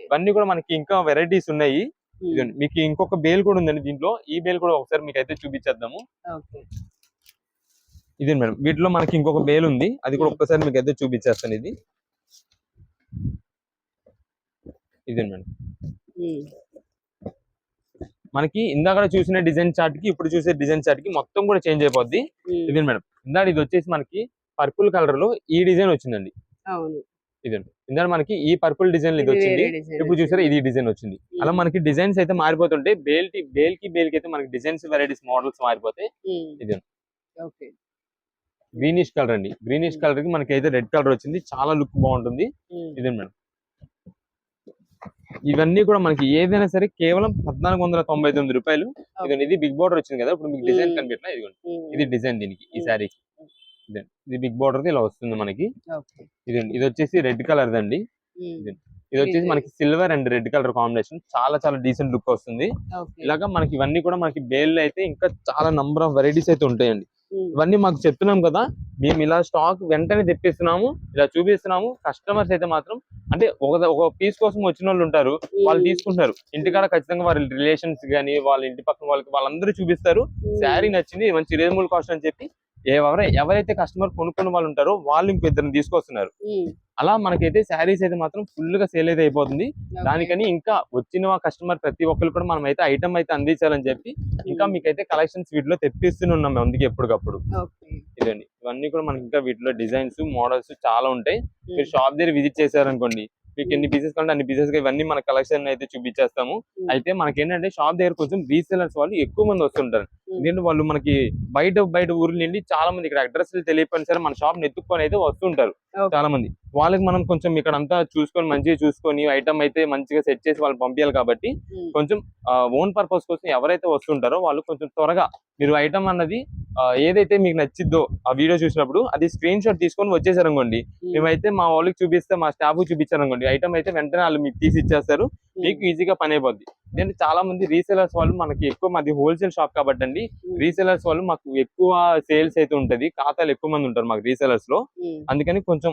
ఇవన్నీ కూడా మనకి ఇంకా వెరైటీస్ ఉన్నాయి. ఉమ్, ఇదిగోండి. మీకు ఇంకొక బేల్ కూడా ఉందండి దీంట్లో. ఈ బేల్ కూడా ఒకసారి మీకు అయితే చూపించేద్దాము ఇదే మేడం వీటిలో మనకి ఇంకొక బేల్ ఉంది. అది కూడా ఒక్కసారి మీకు అయితే చూపించేస్తాను ఇది. ఇదే మేడం. ఉమ్, మనకి ఇందాక చూసిన డిజైన్ చార్ట్కి ఇప్పుడు చూసే డిజైన్ చార్ట్కి మొత్తం కూడా చేంజ్ అయిపోద్ది. ఇదే మేడం ఇందాక ఇది వచ్చేసి మనకి పర్పుల్ కలర్లో ఈ డిజైన్ వచ్చిందండి. ఇదండి మనకి ఈ పర్పుల్ డిజైన్ ఇది వచ్చింది. ఇప్పుడు చూసారా. ఇది డిజైన్ వచ్చింది. అలా మనకి డిజైన్స్ అయితే మారిపోతుంటే బేల్కి బేల్కి బేల్కి అయితే మనకి డిజైన్స్ వెరైటీస్ మోడల్స్ మారిపోతాయి ఇదే. గ్రీనిష్ కలర్ అండి. గ్రీనిష్ కలర్కి మనకి అయితే రెడ్ కలర్ వచ్చింది. చాలా లుక్ బాగుంటుంది. ఇదే మేడం. ఇవన్నీ కూడా మనకి ఏదైనా సరే కేవలం పద్నాలుగు వందల తొంభై తొమ్మిది రూపాయలు. ఇది బిగ్ బార్డర్ వచ్చింది కదా ఇప్పుడు మీకు డిజైన్. కనిపించినా ఇదిగోండి. ఇది డిజైన్ దీనికి ఈ మ్మ్. ఇది. బిగ్ బార్డర్ ఇలా వస్తుంది మనకి. ఇదండి ఇది వచ్చేసి రెడ్ కలర్ దండి ఇది వచ్చేసి ఇది- మనకి silver and red colour combination. చాలా చాలా డీసెంట్ లుక్ వస్తుంది. ఇలాగా మనకి ఇవన్నీ కూడా మనకి బేల్ అయితే ఇంకా చాలా నంబర్ ఆఫ్ వెరైటీస్ అయితే ఉంటాయండి. ఇవన్నీ మాకు చెప్తున్నాం కదా మేము ఇలా స్టాక్ వెంటనే తెప్పిస్తున్నాము ఇలా చూపిస్తున్నాము. కస్టమర్స్ అయితే మాత్రం అంటే ఒక ఒక పీస్ కోసం వచ్చిన వాళ్ళు ఉంటారు వాళ్ళు తీసుకుంటారు. ఇంటికాడ ఖచ్చితంగా వారి రిలేషన్స్ గానీ వాళ్ళ ఇంటి పక్కన వాళ్ళకి వాళ్ళందరూ చూపిస్తారు. శారీ నచ్చింది మంచి రీజనబుల్ కాస్ట్ అని చెప్పి ఎవరై ఎవరైతే కస్టమర్ కొనుక్కున్న వాళ్ళు ఉంటారో వాళ్ళు ఇంకో ఇద్దరు తీసుకొస్తున్నారు. అలా మనకైతే శారీస్ అయితే మాత్రం ఫుల్గా సేల్ అయితే అయిపోతుంది. దానికని ఇంకా వచ్చిన కస్టమర్ ప్రతి ఒక్కరు కూడా మనం అయితే ఐటమ్ అయితే అందించాలని చెప్పి ఇంకా మీకైతే కలెక్షన్స్ వీటిలో తెప్పిస్తూనే ఉన్నాం మేము అందుకే ఎప్పటికప్పుడు. ఇదండి. ఇవన్నీ కూడా మనకి ఇంకా వీటిలో డిజైన్స్ మోడల్స్ చాలా ఉంటాయి. మీరు షాప్ దగ్గర విజిట్ చేశారనుకోండి మీకు ఎన్ని పీసెస్ కావాలంటే అన్ని పీసెస్ ఇవన్నీ మన కలెక్షన్ అయితే చూపించేస్తాము. ఉమ్, అయితే మనకి ఏంటంటే షాప్ దగ్గర కొంచెం రీసెలర్స్ వాళ్ళు ఎక్కువ మంది వస్తుంటారు. ఉమ్, ఎందుకంటే వాళ్ళు మనకి బయట బయట ఊర్ల నుండి చాలా మంది ఇక్కడ అడ్రస్ తెలియకపోయినా సరే మన షాప్ ఎత్తుక్కొని అయితే వస్తుంటారు. చాలా మంది. వాళ్ళకి మనం కొంచెం ఇక్కడ అంతా చూసుకొని మంచిగా చూసుకొని ఐటమ్ అయితే మంచిగా సెట్ చేసి వాళ్ళు పంపించాలి కాబట్టి కొంచెం ఓన్ పర్పస్ కోసం ఎవరైతే వస్తుంటారో వాళ్ళు కొంచెం త్వరగా మీరు ఐటమ్ అన్నది ఏదైతే మీకు నచ్చిద్దో ఆ వీడియో చూసినప్పుడు అది స్క్రీన్ షాట్ తీసుకొని వచ్చేసారనుకోండి మేమైతే మా వాళ్ళకి చూపిస్తే మా స్టాఫ్ చూపించారనుకోండి ఐటమ్ అయితే వెంటనే వాళ్ళు మీకు తీసి ఇచ్చేస్తారు మీకు ఈజీగా పని అయిపోద్ది. ఎందుకంటే చాలా మంది రీసెలర్స్ వాళ్ళు మనకి ఎక్కువ మాది హోల్సేల్ షాప్ కాబట్టి అండి రీసెలర్స్ వాళ్ళు మాకు ఎక్కువ సేల్స్ అయితే ఉంటది. ఖాతాలు ఎక్కువ మంది ఉంటారు మాకు రీసెలర్స్లో. ఉమ్, అందుకని కొంచెం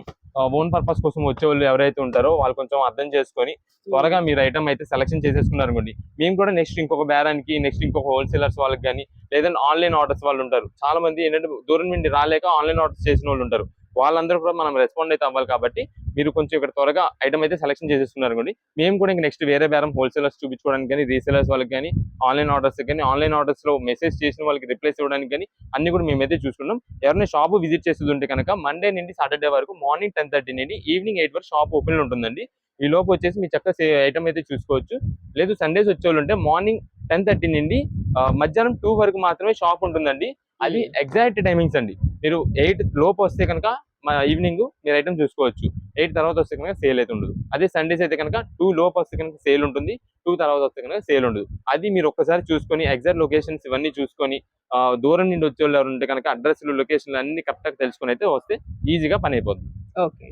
ఓన్ పర్పస్ కోసం వచ్చే వాళ్ళు ఎవరైతే ఉంటారో వాళ్ళు కొంచెం అర్థం చేసుకొని త్వరగా మీరు ఐటమ్ అయితే సెలెక్షన్ చేసేసుకున్నారు అనుకోండి. మేము కూడా నెక్స్ట్ ఇంకొక బేరానికి నెక్స్ట్ ఇంకొక హోల్సేలర్స్ వాళ్ళకి కానీ లేదంటే ఆన్లైన్ ఆర్డర్స్ వాళ్ళు ఉంటారు. చాలా మంది ఏంటంటే దూరం నుండి రాలేక ఆన్లైన్ ఆర్డర్స్ చేసిన వాళ్ళు ఉంటారు. వాళ్ళందరూ కూడా మనం రెస్పాండ్ అయితే అవ్వాలి కాబట్టి మీరు కొంచెం ఇక్కడ త్వరగా ఐటమ్ అయితే సెలెక్షన్ చేసేసుకున్నారు అనుకోండి. మేము కూడా ఇంక నెక్స్ట్ వేరే బేరం హోల్సేలర్స్ చూపించుకోవడానికి కానీ రీసేలర్స్ వాళ్ళకి కానీ ఆన్లైన్ ఆర్డర్స్ కానీ ఆన్లైన్ ఆర్డర్స్లో మెసేజ్ చేసిన వాళ్ళకి రిప్లైస్ ఇవ్వడానికి కానీ అన్ని కూడా మేమైతే చూసుకున్నాం ఎవరైనా షాప్ విజిట్ చేస్తుంటే కనుక మండే నుండి సాటర్డే వరకు మార్నింగ్ టెన్ థర్టీ నుండి ఈవినింగ్ ఎయిట్ వరకు షాప్ ఓపెన్ ఉంటుందండి. ఈ లోపు వచ్చేసి మీ చక్క ఐటమ్ అయితే చూసుకోవచ్చు. లేదు సండేస్ వచ్చేవాళ్ళు ఉంటే మార్నింగ్ టెన్ థర్టీ నుండి మధ్యాహ్నం టూ వరకు మాత్రమే షాప్ ఉంటుందండి. అది ఎగ్జాక్ట్ టైమింగ్స్ అండి. మీరు ఎయిట్ లోపు వస్తే కనుక మా ఈవినింగ్ మీరు ఐటమ్ చూసుకోవచ్చు. ఎయిట్ తర్వాత వస్తే కనుక సేల్ అయితే ఉండదు. అదే సండేస్ అయితే కనుక టూ లోపు వస్తే కనుక సేల్ ఉంటుంది. టూ తర్వాత వస్తే కనుక సేల్ ఉండదు. అది మీరు ఒక్కసారి చూసుకొని ఎగ్జాక్ట్ లొకేషన్స్ ఇవన్నీ చూసుకొని దూరం నుండి వచ్చే వాళ్ళు ఎవరు ఉంటే కనుక అడ్రస్లు లొకేషన్లు అన్ని కరెక్ట్గా తెలుసుకొని అయితే వస్తే ఈజీగా పని అయిపోతుంది ఓకే